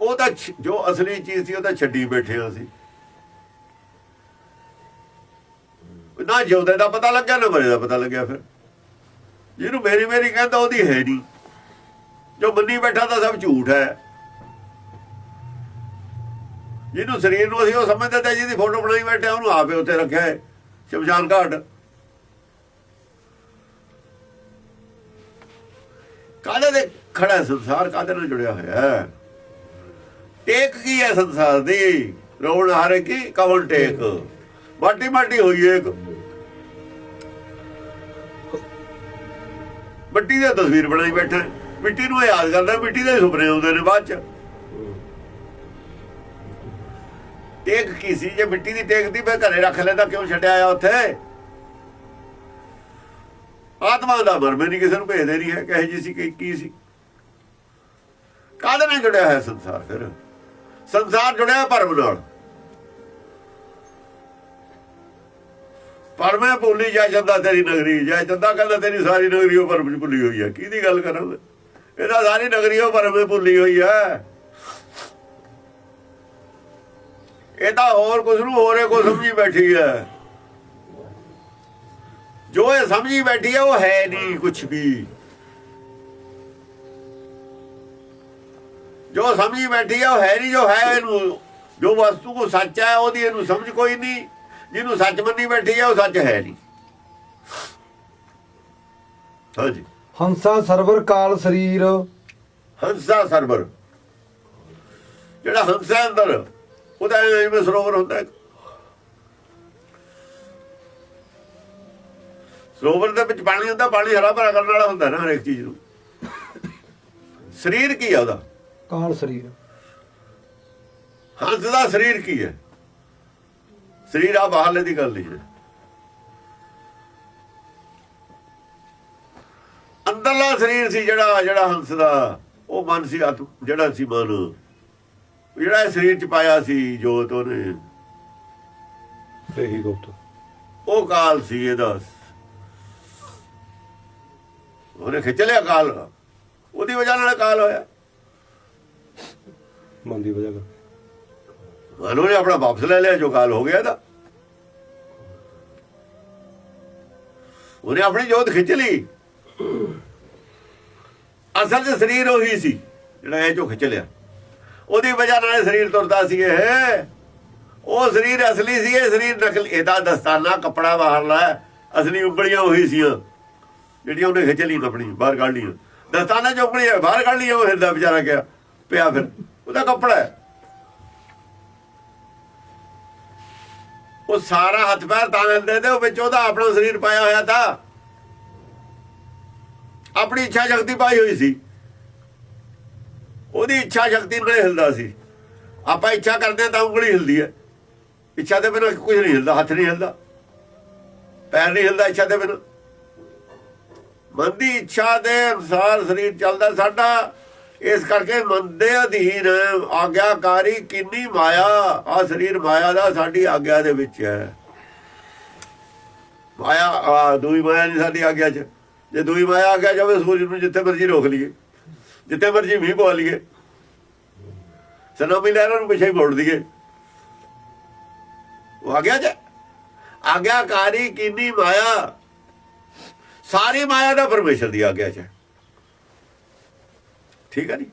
Speaker 2: ਉਹ ਤਾਂ ਜੋ ਅਸਲੀ ਚੀਜ਼ ਸੀ ਉਹ ਤਾਂ ਛੱਡੀ ਬੈਠੇ ਹਾਂ ਸੀ। ਨਾ ਜਿਉਂਦੇ ਦਾ ਪਤਾ ਲੱਗਿਆ ਨਾ ਮਰੇ ਦਾ ਪਤਾ ਲੱਗਿਆ ਫਿਰ। ਜਿਹਨੂੰ ਮੇਰੀ ਮੇਰੀ ਕਹਿੰਦਾ ਉਹਦੀ ਹੈ ਨਹੀਂ। ਜੋ ਮੰਨੀ ਬੈਠਾ ਤਾਂ ਸਭ ਝੂਠ ਹੈ। ਜਿਹਨੂੰ ਸਰੀਰ ਨੂੰ ਅਸੀਂ ਉਹ ਸਮਝਦੇ ਤੇ ਜਿਹਦੀ ਫੋਟੋ ਬਣਾਈ ਬੈਠੇ ਉਹਨੂੰ ਆਪੇ ਉੱਤੇ ਰੱਖਿਆ ਹੈ, ਸ਼ਮਸ਼ਾਨ ਘਾਟ। ਕਾਹਦੇ ਦੇ ਖੜਾ ਸੰਸਾਰ ਕਾਹਦੇ ਨਾਲ ਜੁੜਿਆ ਹੋਇਆ ਹੈ? ਟੇਕ ਕੀ ਹੈ ਸੰਸਾਰ ਦੀ? ਰੋਣ ਹਾਰੇ ਕੀ ਕਵਨ ਟੇਕ। ਮਾਟੀ ਮਾਟੀ ਹੋਈ ਹੈ ਮਿੱਟੀ ਦੀ ਤਸਵੀਰ ਬਣਾਈ ਬੈਠੇ ਮਿੱਟੀ ਨੂੰ ਯਾਦ ਕਰਦਾ, ਮਿੱਟੀ ਦੇ ਸੁਪਨੇ ਆਉਂਦੇ ਨੇ ਬਾਅਦ ਚ। ਟੇਕ ਕੀ ਸੀ? ਜੇ ਮਿੱਟੀ ਦੀ ਟੇਕ ਦੀ ਮੈਂ ਘਰੇ ਰੱਖ ਲੈਂਦਾ, ਕਿਉਂ ਛੱਡਿਆ ਆ ਉੱਥੇ? ਆਤਮਾ ਦਾ ਮਰਮੇ ਨਹੀਂ ਕਿਸੇ ਨੂੰ ਭੇਜਦੇ ਨਹੀਂ ਹੈ, ਕਹੇ ਜੀ ਸੀ, ਕਿ ਕੀ ਸੀ? ਕਾਹਦੇ ਨਾਲ ਜੁੜਿਆ ਹੈ ਸੰਸਾਰ ਫਿਰ? ਸੰਸਾਰ ਜੁੜਿਆ ਭਰਮ ਨਾਲ। ਪਰਮੇ ਭੁੱਲੀ ਜਾ ਚੰਦਾ ਤੇਰੀ ਨਗਰੀ ਜਾ ਚੰਦਾ ਕਹਿੰਦਾ ਤੇਰੀ ਸਾਰੀ ਨਗਰੀ ਉਹ ਪਰਮ ਚ ਭੁੱਲੀ ਹੋਈ ਹੈ। ਕਿਹਦੀ ਗੱਲ ਕਰਾਂ ਇਹਦਾ ਸਾਰੀ ਨਗਰੀ ਉਹ ਪਰਮ ਵਿੱਚ ਭੁੱਲੀ ਹੋਈ ਹੈ। ਇਹ ਤਾਂ ਹੋਰ ਕੁਝ ਨੂੰ ਹੋਰੇ ਕੋ ਸਮਝੀ ਬੈਠੀ ਹੈ। ਜੋ ਇਹ ਸਮਝੀ ਬੈਠੀ ਹੈ ਉਹ ਹੈ ਨਹੀਂ ਕੁਝ ਵੀ। ਜੋ ਸਮਝੀ ਬੈਠੀ ਹੈ ਉਹ ਹੈ ਨਹੀਂ ਜੋ ਹੈ ਇਹਨੂੰ। ਜੋ ਵਸਤੂ ਕੋ ਸੱਚ ਹੈ ਉਹਦੀ ਇਹਨੂੰ ਸਮਝ ਕੋਈ ਨਹੀਂ। ਜਿਹਨੂੰ ਸੱਚ ਮੰਨੀ ਬੈਠੀ ਹੈ ਉਹ ਸੱਚ ਹੈ ਨਹੀਂ। ਹਾਂਜੀ।
Speaker 1: ਹੰਸਾ ਸਰਵਰ ਕਾਲ ਸਰੀਰ।
Speaker 2: ਹੰਸਾ ਸਰਵਰ। ਜਿਹੜਾ ਹੰਸਾ ਅੰਦਰ ਉਹਦਾ ਜਿਵੇਂ ਸਰੋਵਰ ਹੁੰਦਾ। ਸਰੋਵਰ ਦੇ ਵਿੱਚ ਪਾਣੀ ਹੁੰਦਾ ਪਾਣੀ ਹਰਾ ਭਰਾ ਕਰਨ ਵਾਲਾ ਹੁੰਦਾ ਨਾ ਹਰੇਕ ਚੀਜ਼ ਨੂੰ। ਸਰੀਰ ਕੀ ਹੈ ਉਹਦਾ?
Speaker 1: ਕਾਲ ਸਰੀਰ।
Speaker 2: ਹੰਸ ਦਾ ਸਰੀਰ ਕੀ ਹੈ? ਸਰੀਰ ਆ ਬਾਹਰਲੇ ਦੀ ਗੱਲ ਨਹੀਂ ਹੈ। ਅੰਦਰਲਾ ਸਰੀਰ ਸੀ ਜਿਹੜਾ ਜਿਹੜਾ ਹੰਸ ਦਾ ਉਹ ਮਨ ਸੀ ਆਤਮ ਜਿਹੜਾ ਸੀ ਮਨ। ਜਿਹੜਾ ਇਹ ਸਰੀਰ ਚ ਪਾਇਆ ਸੀ ਜੋਤ ਉਹਨੇ।
Speaker 1: ਇਹੀ ਗੁਪਤ।
Speaker 2: ਉਹ ਕਾਲ ਸੀ ਇਹਦਾ। ਉਹਨੇ ਖਿੱਚ ਲਿਆ ਕਾਲ। ਉਹਦੀ ਵਜ੍ਹਾ ਨਾਲ ਕਾਲ ਹੋਇਆ।
Speaker 1: ਮਨ ਦੀ ਵਜ੍ਹਾ ਕਰ
Speaker 2: ਮਨ ਉਹਨੇ ਆਪਣਾ ਵਾਪਸ ਲੈ ਲਿਆ ਜੋ ਕਾਲ ਹੋ ਗਿਆ ਇਹਦਾ। ਉਹਨੇ ਆਪਣੀ ਜੋਤ ਖਿੱਚ ਲਈ। ਅਸਲ 'ਚ ਸਰੀਰ ਉਹੀ ਸੀ ਜਿਹੜਾ ਇਹ ਜੋ ਖਿੱਚ ਲਿਆ। ਉਹਦੀ ਵਜ੍ਹਾ ਨਾਲ ਸਰੀਰ ਤੁਰਦਾ ਸੀ ਇਹ। ਉਹ ਸਰੀਰ ਅਸਲੀ ਸੀ, ਇਹ ਸਰੀਰ ਨਕਲ। ਇਹਦਾ ਦਸਤਾਨਾ ਕੱਪੜਾ ਬਾਹਰਲਾ ਹੈ। ਅਸਲੀ ਉਂਗਲੀਆਂ ਉਹੀ ਸੀ ਜਿਹੜੀਆਂ ਉਹਨੇ ਖਿੱਚ ਲਈ ਆਪਣੀ ਬਾਹਰ ਕੱਢ ਲਈਆਂ ਦਸਤਾਨਾ ਚ ਉਂਗਲੀਆਂ ਬਾਹਰ ਕੱਢ ਲਈਆਂ ਉਹ ਹਿਰਦਾ ਵਿਚਾਰਾ ਗਿਆ, ਪਿਆ ਫਿਰ। ਉਹਦਾ ਕੱਪੜਾ ਉਹ ਸਾਰਾ ਹੱਥ ਪੈਰ ਤਾਂ ਲੈਂਦੇ ਤੇ ਉਹ ਵਿੱਚ ਉਹਦਾ ਆਪਣਾ ਸਰੀਰ ਪਾਇਆ ਹੋਇਆ ਤਾਂ। ਆਪਣੀ ਇੱਛਾ ਸ਼ਕਤੀ ਪਾਈ ਹੋਈ ਸੀ। ਉਹਦੀ ਇੱਛਾ ਸ਼ਕਤੀ ਨਾਲ ਹਿਲਦਾ ਸੀ। ਆਪਾਂ ਇੱਛਾ ਕਰਦੇ ਹਾਂ ਤਾਂ ਉਂਗਲੀ ਹਿਲਦੀ ਹੈ? ਇੱਛਾ ਦੇ ਬਿਨਾਂ ਕੁਝ ਨਹੀਂ ਹਿਲਦਾ, ਹੱਥ ਨਹੀਂ ਹਿਲਦਾ। ਪੈਰ ਨਹੀਂ ਹਿਲਦਾ ਇੱਛਾ ਦੇ ਬਿਨਾਂ। ਮਨ ਦੀ ਇੱਛਾ ਦੇ ਅਨੁਸਾਰ ਸਰੀਰ ਚੱਲਦਾ ਸਾਡਾ। ਇਸ ਕਰਕੇ ਮਨ ਦੇ ਅਧੀਨ ਆਗਿਆਕਾਰੀ ਕਿੰਨੀ ਮਾਇਆ ਆ ਸਰੀਰ ਮਾਇਆ ਦਾ ਸਾਡੀ ਆਗਿਆ ਦੇ ਵਿੱਚ ਹੈ। ਮਾਇਆ ਆ ਦੂਈ ਮਾਇਆ ਨਹੀਂ ਸਾਡੀ ਆਗਿਆ 'ਚ। ਜੇ ਦੂਈ ਮਾਇਆ ਆਗਿਆ ਗਿਆ ਜਾਵੇ, ਸੂਰਜ ਨੂੰ ਜਿੱਥੇ ਮਰਜ਼ੀ ਰੋਕ ਲਈਏ। ਜਿੱਥੇ ਮਰਜ਼ੀ ਮੀਂਹ ਪਵਾ ਲਈਏ। ਸਨੋਮੀ ਲਹਿਰਾਂ ਨੂੰ ਪਿੱਛੇ ਮੋੜ ਦਈਏ। ਉਹ ਆ ਗਿਆ ਜੇ। ਆਗਿਆਕਾਰੀ ਕਿੰਨੀ ਮਾਇਆ। ਸਾਰੀ ਮਾਇਆ ਦਾ ਪਰਮੇਸ਼ਰ ਦੀ ਆਗਿਆ ਚ ਹੈ। ਠੀਕ ਹੈ ਨਹੀਂ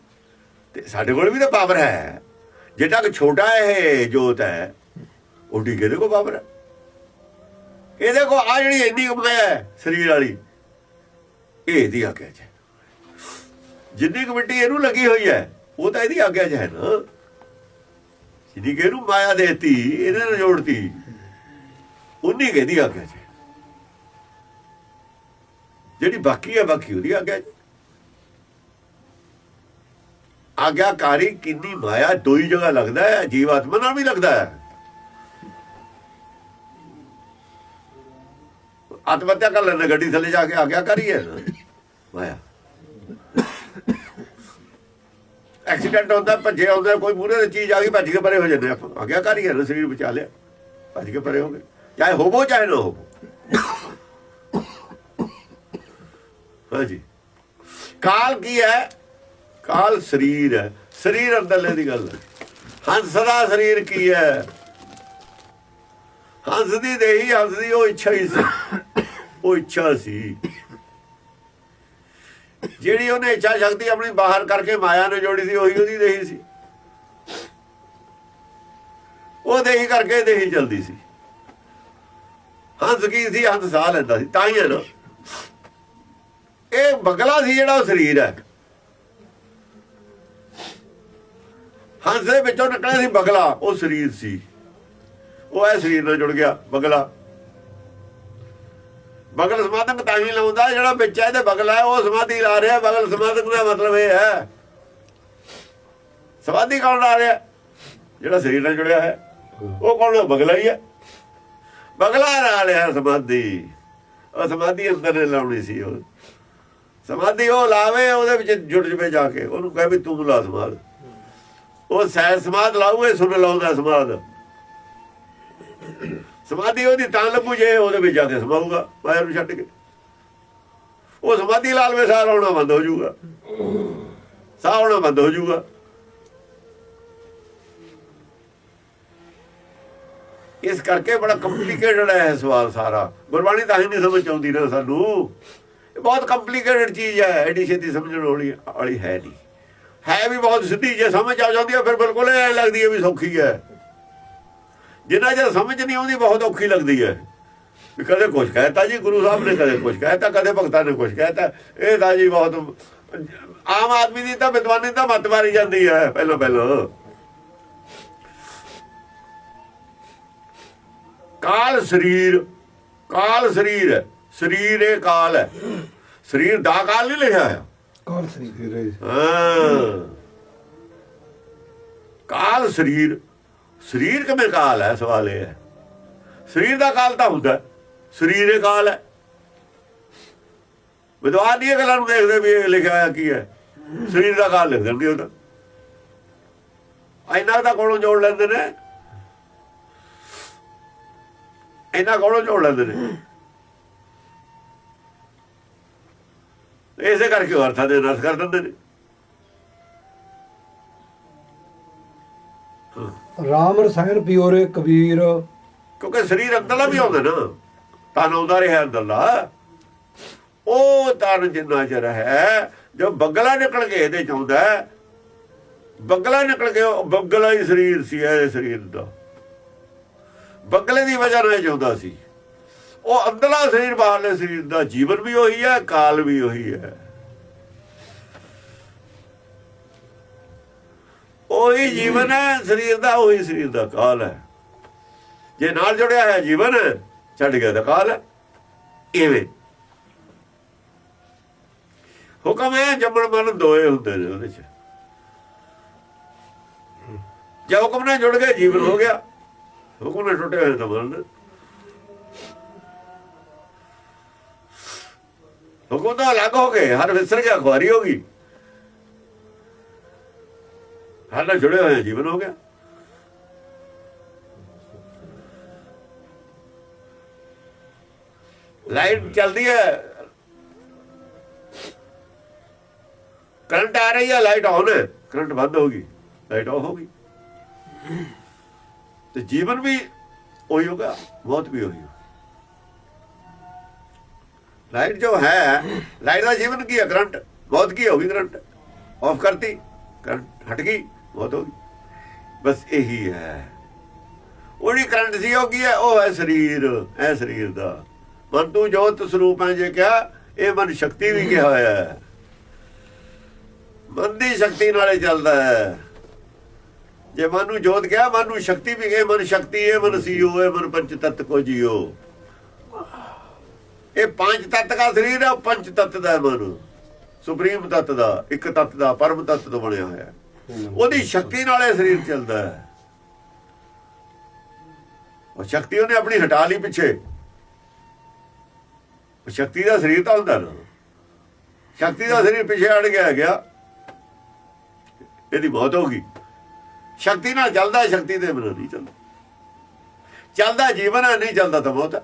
Speaker 2: ਤੇ ਸਾਡੇ ਕੋਲ ਵੀ ਤਾਂ ਪਾਵਰ ਹੈ। ਜਿਹੜਾ ਕਿ ਛੋਟਾ ਇਹ ਜੋਤ ਹੈ, ਉਹ ਢੀਕੇ ਦੇ ਕੋ ਪਾਵਰ ਹੈ। ਇਹਦੇ ਕੋ ਆ ਜਿਹੜੀ ਇੰਨੀ ਕੁ ਹੈ, ਸਰੀਰ ਵਾਲੀ, ਇਹ ਇਹਦੀ ਆਗਿਆ ਚ ਹੈ। ਜਿੰਨੀ ਕੁ ਮਿੱਟੀ ਇਹਨੂੰ ਲੱਗੀ ਹੋਈ ਹੈ, ਉਹ ਤਾਂ ਇਹਦੀ ਆਗਿਆ ਚ ਹੈ ਨਾ। ਜਿੰਨੀ ਕਿ ਇਹਨੂੰ ਮਾਇਆ ਦੇਤੀ ਇਹਨੇ ਨਾਲ ਜੋੜਤੀ ਉਨੀ ਕੁ ਇਹਦੀ ਆਗਿਆ ਚ ਜਿਹੜੀ ਬਾਕੀ ਹੈ, ਬਾਕੀ ਉਹਦੀ ਆਗਿਆ ਆਗਿਆਕਾਰੀ ਕਿੰਨੀ ਮਾਇਆ ਦੋਈ ਜਗ੍ਹਾ ਲੱਗਦਾ ਹੈ, ਜੀਵਾਤਮਾ ਨਾਲ ਵੀ ਲੱਗਦਾ ਹੈ। ਆਤਮਹੱਤਿਆ ਕਰ ਲੈਣਾ ਗੱਡੀ ਥੱਲੇ ਜਾ ਕੇ ਆਗਿਆਕਾਰੀ ਹੈ। ਮਾਇਆ। ਐਕਸੀਡੈਂਟ ਹੁੰਦਾ ਭੱਜੇ ਆਉਂਦਾ ਕੋਈ ਮੂਹਰੇ ਦੀ ਚੀਜ਼ ਆ ਗਈ, ਭੱਜ ਕੇ ਪਰੇ ਹੋ ਜਾਂਦੇ ਆਪਾਂ ਆਗਿਆਕਾਰੀ ਹੈ ਸਰੀਰ ਬਚਾ ਲਿਆ। ਭੱਜ ਕੇ ਪਰੇ ਹੋ ਗਏ। ਚਾਹੇ ਹੋਵੋ, ਚਾਹੇ ਨਾ ਹੋਵੋ। ਹਾਂਜੀ। ਕਾਲ ਕੀ ਹੈ? ਕਾਲ ਸਰੀਰ ਹੈ। ਸਰੀਰ ਅੰਦਰਲੇ ਦੀ ਗੱਲ ਹੈ। ਹੰਸ ਦਾ ਸਰੀਰ ਕੀ ਹੈ? ਹੰਸ ਦੀ ਦੇਹੀ, ਹੰਸ ਦੀ ਉਹ ਇੱਛਾ ਹੀ ਸੀ। ਉਹ ਇੱਛਾ ਸੀ। ਜਿਹੜੀ ਉਹਨੇ ਇੱਛਾ ਸ਼ਕਤੀ ਆਪਣੀ ਬਾਹਰ ਕਰਕੇ ਮਾਇਆ ਨਾਲ ਜੋੜੀ ਸੀ, ਉਹੀ ਉਹਦੀ ਦੇਹੀ ਸੀ। ਉਹ ਦੇਹੀ ਕਰਕੇ ਦੇਹੀ ਚਲਦੀ ਸੀ। ਹੰਸ ਕੀ ਸੀ, ਹੰਸ ਸਾਹ ਲੈਂਦਾ ਸੀ, ਤਾਂ ਹੀ ਹੈ ਨਾ। ਇਹ ਬਗਲਾ ਸੀ ਜਿਹੜਾ ਉਹ ਸਰੀਰ ਹੈ। ਹੰਸ ਦੇ ਵਿੱਚੋਂ ਨਿਕਲਿਆ ਸੀ ਬਗਲਾ, ਉਹ ਸਰੀਰ ਸੀ। ਉਹ ਇਹ ਸਰੀਰ ਨਾਲ ਜੁੜ ਗਿਆ, ਬਗਲਾ। ਬਗਲ ਸਮਾਧਕ ਤਾਂ ਹੀ ਲਾਉਂਦਾ, ਜਿਹੜਾ ਵਿੱਚ ਇਹਦੇ ਬਗਲ ਹੈ ਉਹ ਸਮਾਧੀ ਲਾ ਰਿਹਾ। ਬਗਲ ਸਮਾਧਕ ਦਾ ਮਤਲਬ ਇਹ ਹੈ। ਸਮਾਧੀ ਕੌਣ ਲਾ ਰਿਹਾ? ਜਿਹੜਾ ਸਰੀਰ ਨਾਲ ਜੁੜਿਆ ਹੈ। ਉਹ ਕੌਣ ਬਗਲਾ ਹੀ ਹੈ। ਬਗਲਾ ਲਾ ਰਿਹਾ ਸਮਾਧੀ। ਉਹ ਸਮਾਧੀ ਅੰਦਰ ਨੇ ਲਾਉਣੀ ਸੀ ਉਹ। ਸਮਾਧੀ ਉਹ ਲਾਵੇ, ਉਹਦੇ ਵਿੱਚ ਜੁੜ ਜਵੇ ਜਾ ਕੇ। ਉਹਨੂੰ ਕਹੇ ਵੀ ਤੂੰ ਲਾ ਸਮਾਧ ਉਹ ਸੈਰ ਸਮਾਧ ਲਾਊ ਇਹ ਸੁਣ ਲਾਉਂਦਾ ਸਮਾਧ। ਸਮਾਧੀ ਉਹਦੀ ਤਾਂ ਲੱਭੂ, ਜੇ ਉਹਦੇ ਵਿੱਚ ਜਾ ਕੇ ਸਮਾਊਗਾ ਮਾਇਆ ਨੂੰ ਛੱਡ ਕੇ। ਉਹ ਸਮਾਧੀ ਲਾਲ ਵੇ ਸਾਹ ਆਉਣਾ ਬੰਦ ਹੋ ਜਾਊਗਾ। ਸਾਹ ਆਉਣਾ ਬੰਦ ਹੋ ਜਾਊਗਾ। ਇਸ ਕਰਕੇ ਬੜਾ ਕੰਪਲਿਕੇਟਡ ਹੈ ਸਵਾਲ ਸਾਰਾ। ਗੁਰਬਾਣੀ ਤਾਂ ਹੀ ਨਹੀਂ ਸਮਝ ਆਉਂਦੀ ਨਾ ਸਾਨੂੰ। ਇਹ ਬਹੁਤ ਕੰਪਲਿਕੇਟਡ ਚੀਜ਼ ਹੈ, ਐਡੀ ਛੇਤੀ ਸਮਝਣ ਵਾਲੀ ਵਾਲੀ ਹੈ ਨਹੀਂ। ਹੈ ਵੀ ਬਹੁਤ ਸਿੱਧੀ, ਜੇ ਸਮਝ ਆ ਜਾਂਦੀ ਹੈ ਫਿਰ ਬਿਲਕੁਲ ਐ ਲੱਗਦੀ ਹੈ ਵੀ ਸੌਖੀ ਹੈ। ਜਿੰਨਾ ਚਿਰ ਸਮਝ ਨਹੀਂ ਆਉਂਦੀ ਬਹੁਤ ਔਖੀ ਲੱਗਦੀ ਹੈ। ਵੀ ਕਦੇ ਕੁਝ ਕਹਿਤਾ ਜੀ ਗੁਰੂ ਸਾਹਿਬ ਨੇ ਕਦੇ ਕੁਝ ਕਹਿਤਾ ਕਦੇ ਭਗਤਾਂ ਨੇ ਕੁਝ ਕਹਿਤਾ। ਇਹ ਤਾਂ ਜੀ ਬਹੁਤ ਆਮ ਆਦਮੀ ਦੀ ਤਾਂ ਵਿਦਵਾਨੀ ਤਾਂ ਮੱਤ ਮਾਰੀ ਜਾਂਦੀ ਹੈ ਪਹਿਲਾਂ ਪਹਿਲਾਂ। ਕਾਲ ਸਰੀਰ ਕਾਲ ਸਰੀਰ ਹੈ। ਸਰੀਰ ਇਹ ਕਾਲ ਹੈ। ਸਰੀਰ ਦਾ ਕਾਲ ਨਹੀਂ ਲਿਖਿਆ ਹੈ
Speaker 1: ਕਾਲ ਸ੍ਰੀ
Speaker 2: ਹਾਂ। ਕਾਲ ਸਰੀਰ ਸਰੀਰ ਕਿਵੇਂ ਕਾਲ ਹੈ? ਸਵਾਲ ਇਹ ਹੈ। ਸਰੀਰ ਦਾ ਕਾਲ ਤਾਂ ਹੁੰਦਾ ਸਰੀਰ ਇਹ ਕਾਲ ਹੈ। ਵਿਦਵਾਨ ਨਹੀਂ ਇਹ ਗੱਲਾਂ ਨੂੰ ਦੇਖਦੇ ਵੀ ਇਹ ਲਿਖਿਆ ਹੋਇਆ ਕੀ ਹੈ? ਸਰੀਰ ਦਾ ਕਾਲ ਲਿਖ ਦਿੰਦੇ ਉਹਦਾ ਇਹਨਾਂ ਦਾ ਕੋਲੋਂ ਜੋੜ ਲੈਂਦੇ ਨੇ। ਇਹਨਾਂ ਕੋਲੋਂ ਜੋੜ ਲੈਂਦੇ ਨੇ। ਇਸੇ ਕਰਕੇ ਉਹ ਅਰਥਾਂ ਦੇ ਨਸ ਕਰ ਦਿੰਦੇ ਨੇ।
Speaker 1: ਰਾਮ ਰਸਾਇਣ ਪਿਓਰੇ ਕਬੀਰ।
Speaker 2: ਕਿਉਂਕਿ ਸਰੀਰ ਅੰਦਰਲਾ ਵੀ ਆਉਂਦਾ ਨਾ। ਤਨ ਆਉਂਦਾ ਰਿਹਾ ਅੰਦਰਲਾ ਉਹ ਤਨ ਜਿੰਨਾ ਚਿਰ ਹੈ ਜੋ ਬੱਗਲਾ ਨਿਕਲ ਕੇ ਇਹਦੇ ਚ ਆਉਂਦਾ ਹੈ, ਨਿਕਲ ਕੇ ਉਹ ਬੱਗਲਾ ਹੀ ਸਰੀਰ ਸੀ ਇਹ ਸਰੀਰ ਦਾ। ਬਗਲੇ ਦੀ ਵਜ੍ਹਾ ਨਾਲ ਇਹ ਜਿਉਂਦਾ ਸੀ। ਉਹ ਅੰਦਰਲਾ ਸਰੀਰ ਬਾਹਰਲੇ ਸਰੀਰ ਦਾ ਜੀਵਨ ਵੀ ਉਹੀ ਹੈ ਕਾਲ ਵੀ ਉਹੀ ਹੈ। ਉਹੀ ਜੀਵਨ ਹੈ, ਸਰੀਰ ਦਾ, ਉਹੀ ਸਰੀਰ ਦਾ ਕਾਲ ਹੈ। ਜੇ ਨਾਲ ਜੁੜਿਆ ਹੈ ਜੀਵਨ, ਛੱਡ ਗਿਆ ਤਾਂ ਕਾਲ ਹੈ। ਇਵੇਂ। ਹੁਕਮ ਹੈ, ਜੰਮਣ ਮਰਨ ਦੋਏ ਹੁੰਦੇ ਨੇ ਉਹਦੇ ਚ। ਜੇ ਹੁਕਮ ਨਾਲ ਜੁੜ ਗਿਆ ਜੀਵਨ ਹੋ ਗਿਆ। ਹੁਕਮ ਨਾਲ ਟੁੱਟਿਆ ਹੋਇਆ ਤਾਂ ਮਰਨ। ਹੁਕਮ ਤਾਂ ਅਲੱਗ ਹੋ ਗਏ, ਹਰ ਵਿਸਰ ਗਿਆ, ਖੁਆਰੀ ਹੋ ਗਈ। ਸਾਡੇ ਨਾਲ ਜੁੜੇ ਹੋਏ ਜੀਵਨ ਹੋ ਗਿਆ। ਲਾਈਟ ਚਲਦੀ ਹੈ। ਕਰੰਟ ਆ ਰਹੀ ਹੈ, ਲਾਈਟ ਆਨ ਹੈ। ਕਰੰਟ ਬੰਦ ਹੋ ਗਈ, ਲਾਈਟ ਆਫ ਹੋ ਗਈ। ਤੇ ਜੀਵਨ ਵੀ ਉਹੀ ਹੋਗਾ ਮੌਤ ਵੀ ਉਹੀ ਲਾਈਟ ਜੋ ਹੈ, ਲਾਈਟ ਦਾ ਜੀਵਨ ਕੀ ਹੈ? ਕਰੰਟ ਬਹੁਤ ਕੀ ਹੋਗੀ ਕਰੰਟ? ਆਫ ਕਰਤੀ, ਕਰੰਟ ਹਟ ਗਈ। ਮੌਤ ਹੋ ਗਈ ਬਸ ਇਹੀ ਹੈ। ਉਹਦੀ ਕਰੰਟ ਸੀ, ਉਹ ਕੀ ਹੈ? ਉਹ ਹੈ ਸਰੀਰ ਹੈ ਸਰੀਰ ਦਾ। ਮਨ ਤੂੰ ਜੋਤ ਸਰੂਪ ਹੈ, ਜੇ ਕਿਹਾ, ਇਹ ਮਨ ਸ਼ਕਤੀ ਵੀ ਕਿਹਾ ਹੋਇਆ ਹੈ। ਮਨ ਦੀ ਸ਼ਕਤੀ ਨਾਲੇ ਚੱਲਦਾ ਹੈ। ਜੇ ਮਨ ਨੂੰ ਜੋਤ ਕਿਹਾ, ਮਨ ਨੂੰ ਸ਼ਕਤੀ ਵੀ ਕਹੇ ਮਨ ਸ਼ਕਤੀ ਹੈ ਮਨ ਸੀਓ ਹੈ ਮਨ ਪੰਚ ਤਤ ਕੋ ਜੀਓ। ਇਹ ਪੰਜ ਤਤ ਦਾ ਸਰੀਰ ਹੈ ਪੰਜ ਤਤ ਦਾ ਮਨ। ਸੁਪਰੀਮ ਤਤ ਦਾ, ਇੱਕ ਤਤ ਦਾ, ਪਰਮ ਤਤ ਤੋਂ ਬਣਿਆ ਹੋਇਆ ਹੈ। ਉਹਦੀ ਸ਼ਕਤੀ ਨਾਲ ਇਹ ਸਰੀਰ ਚੱਲਦਾ ਹੈ। ਉਹ ਸ਼ਕਤੀ ਉਹਨੇ ਆਪਣੀ ਹਟਾ ਲਈ ਪਿੱਛੇ। ਸ਼ਕਤੀ ਦਾ ਸਰੀਰ ਤਾਂ ਹੁੰਦਾ ਨਾ। ਸ਼ਕਤੀ ਦਾ ਸਰੀਰ ਪਿੱਛੇ ਅੜ ਗਿਆ ਗਿਆ ਇਹਦੀ ਬਹੁਤ ਹੋ ਗਈ। ਸ਼ਕਤੀ ਨਾਲ ਚੱਲਦਾ ਸ਼ਕਤੀ ਦੇ ਬਿਨਾਂ ਨਹੀਂ ਚੱਲਦਾ। ਚੱਲਦਾ ਜੀਵਨ ਹੈ, ਨਹੀਂ ਚੱਲਦਾ ਤਾਂ ਬਹੁਤ ਹੈ।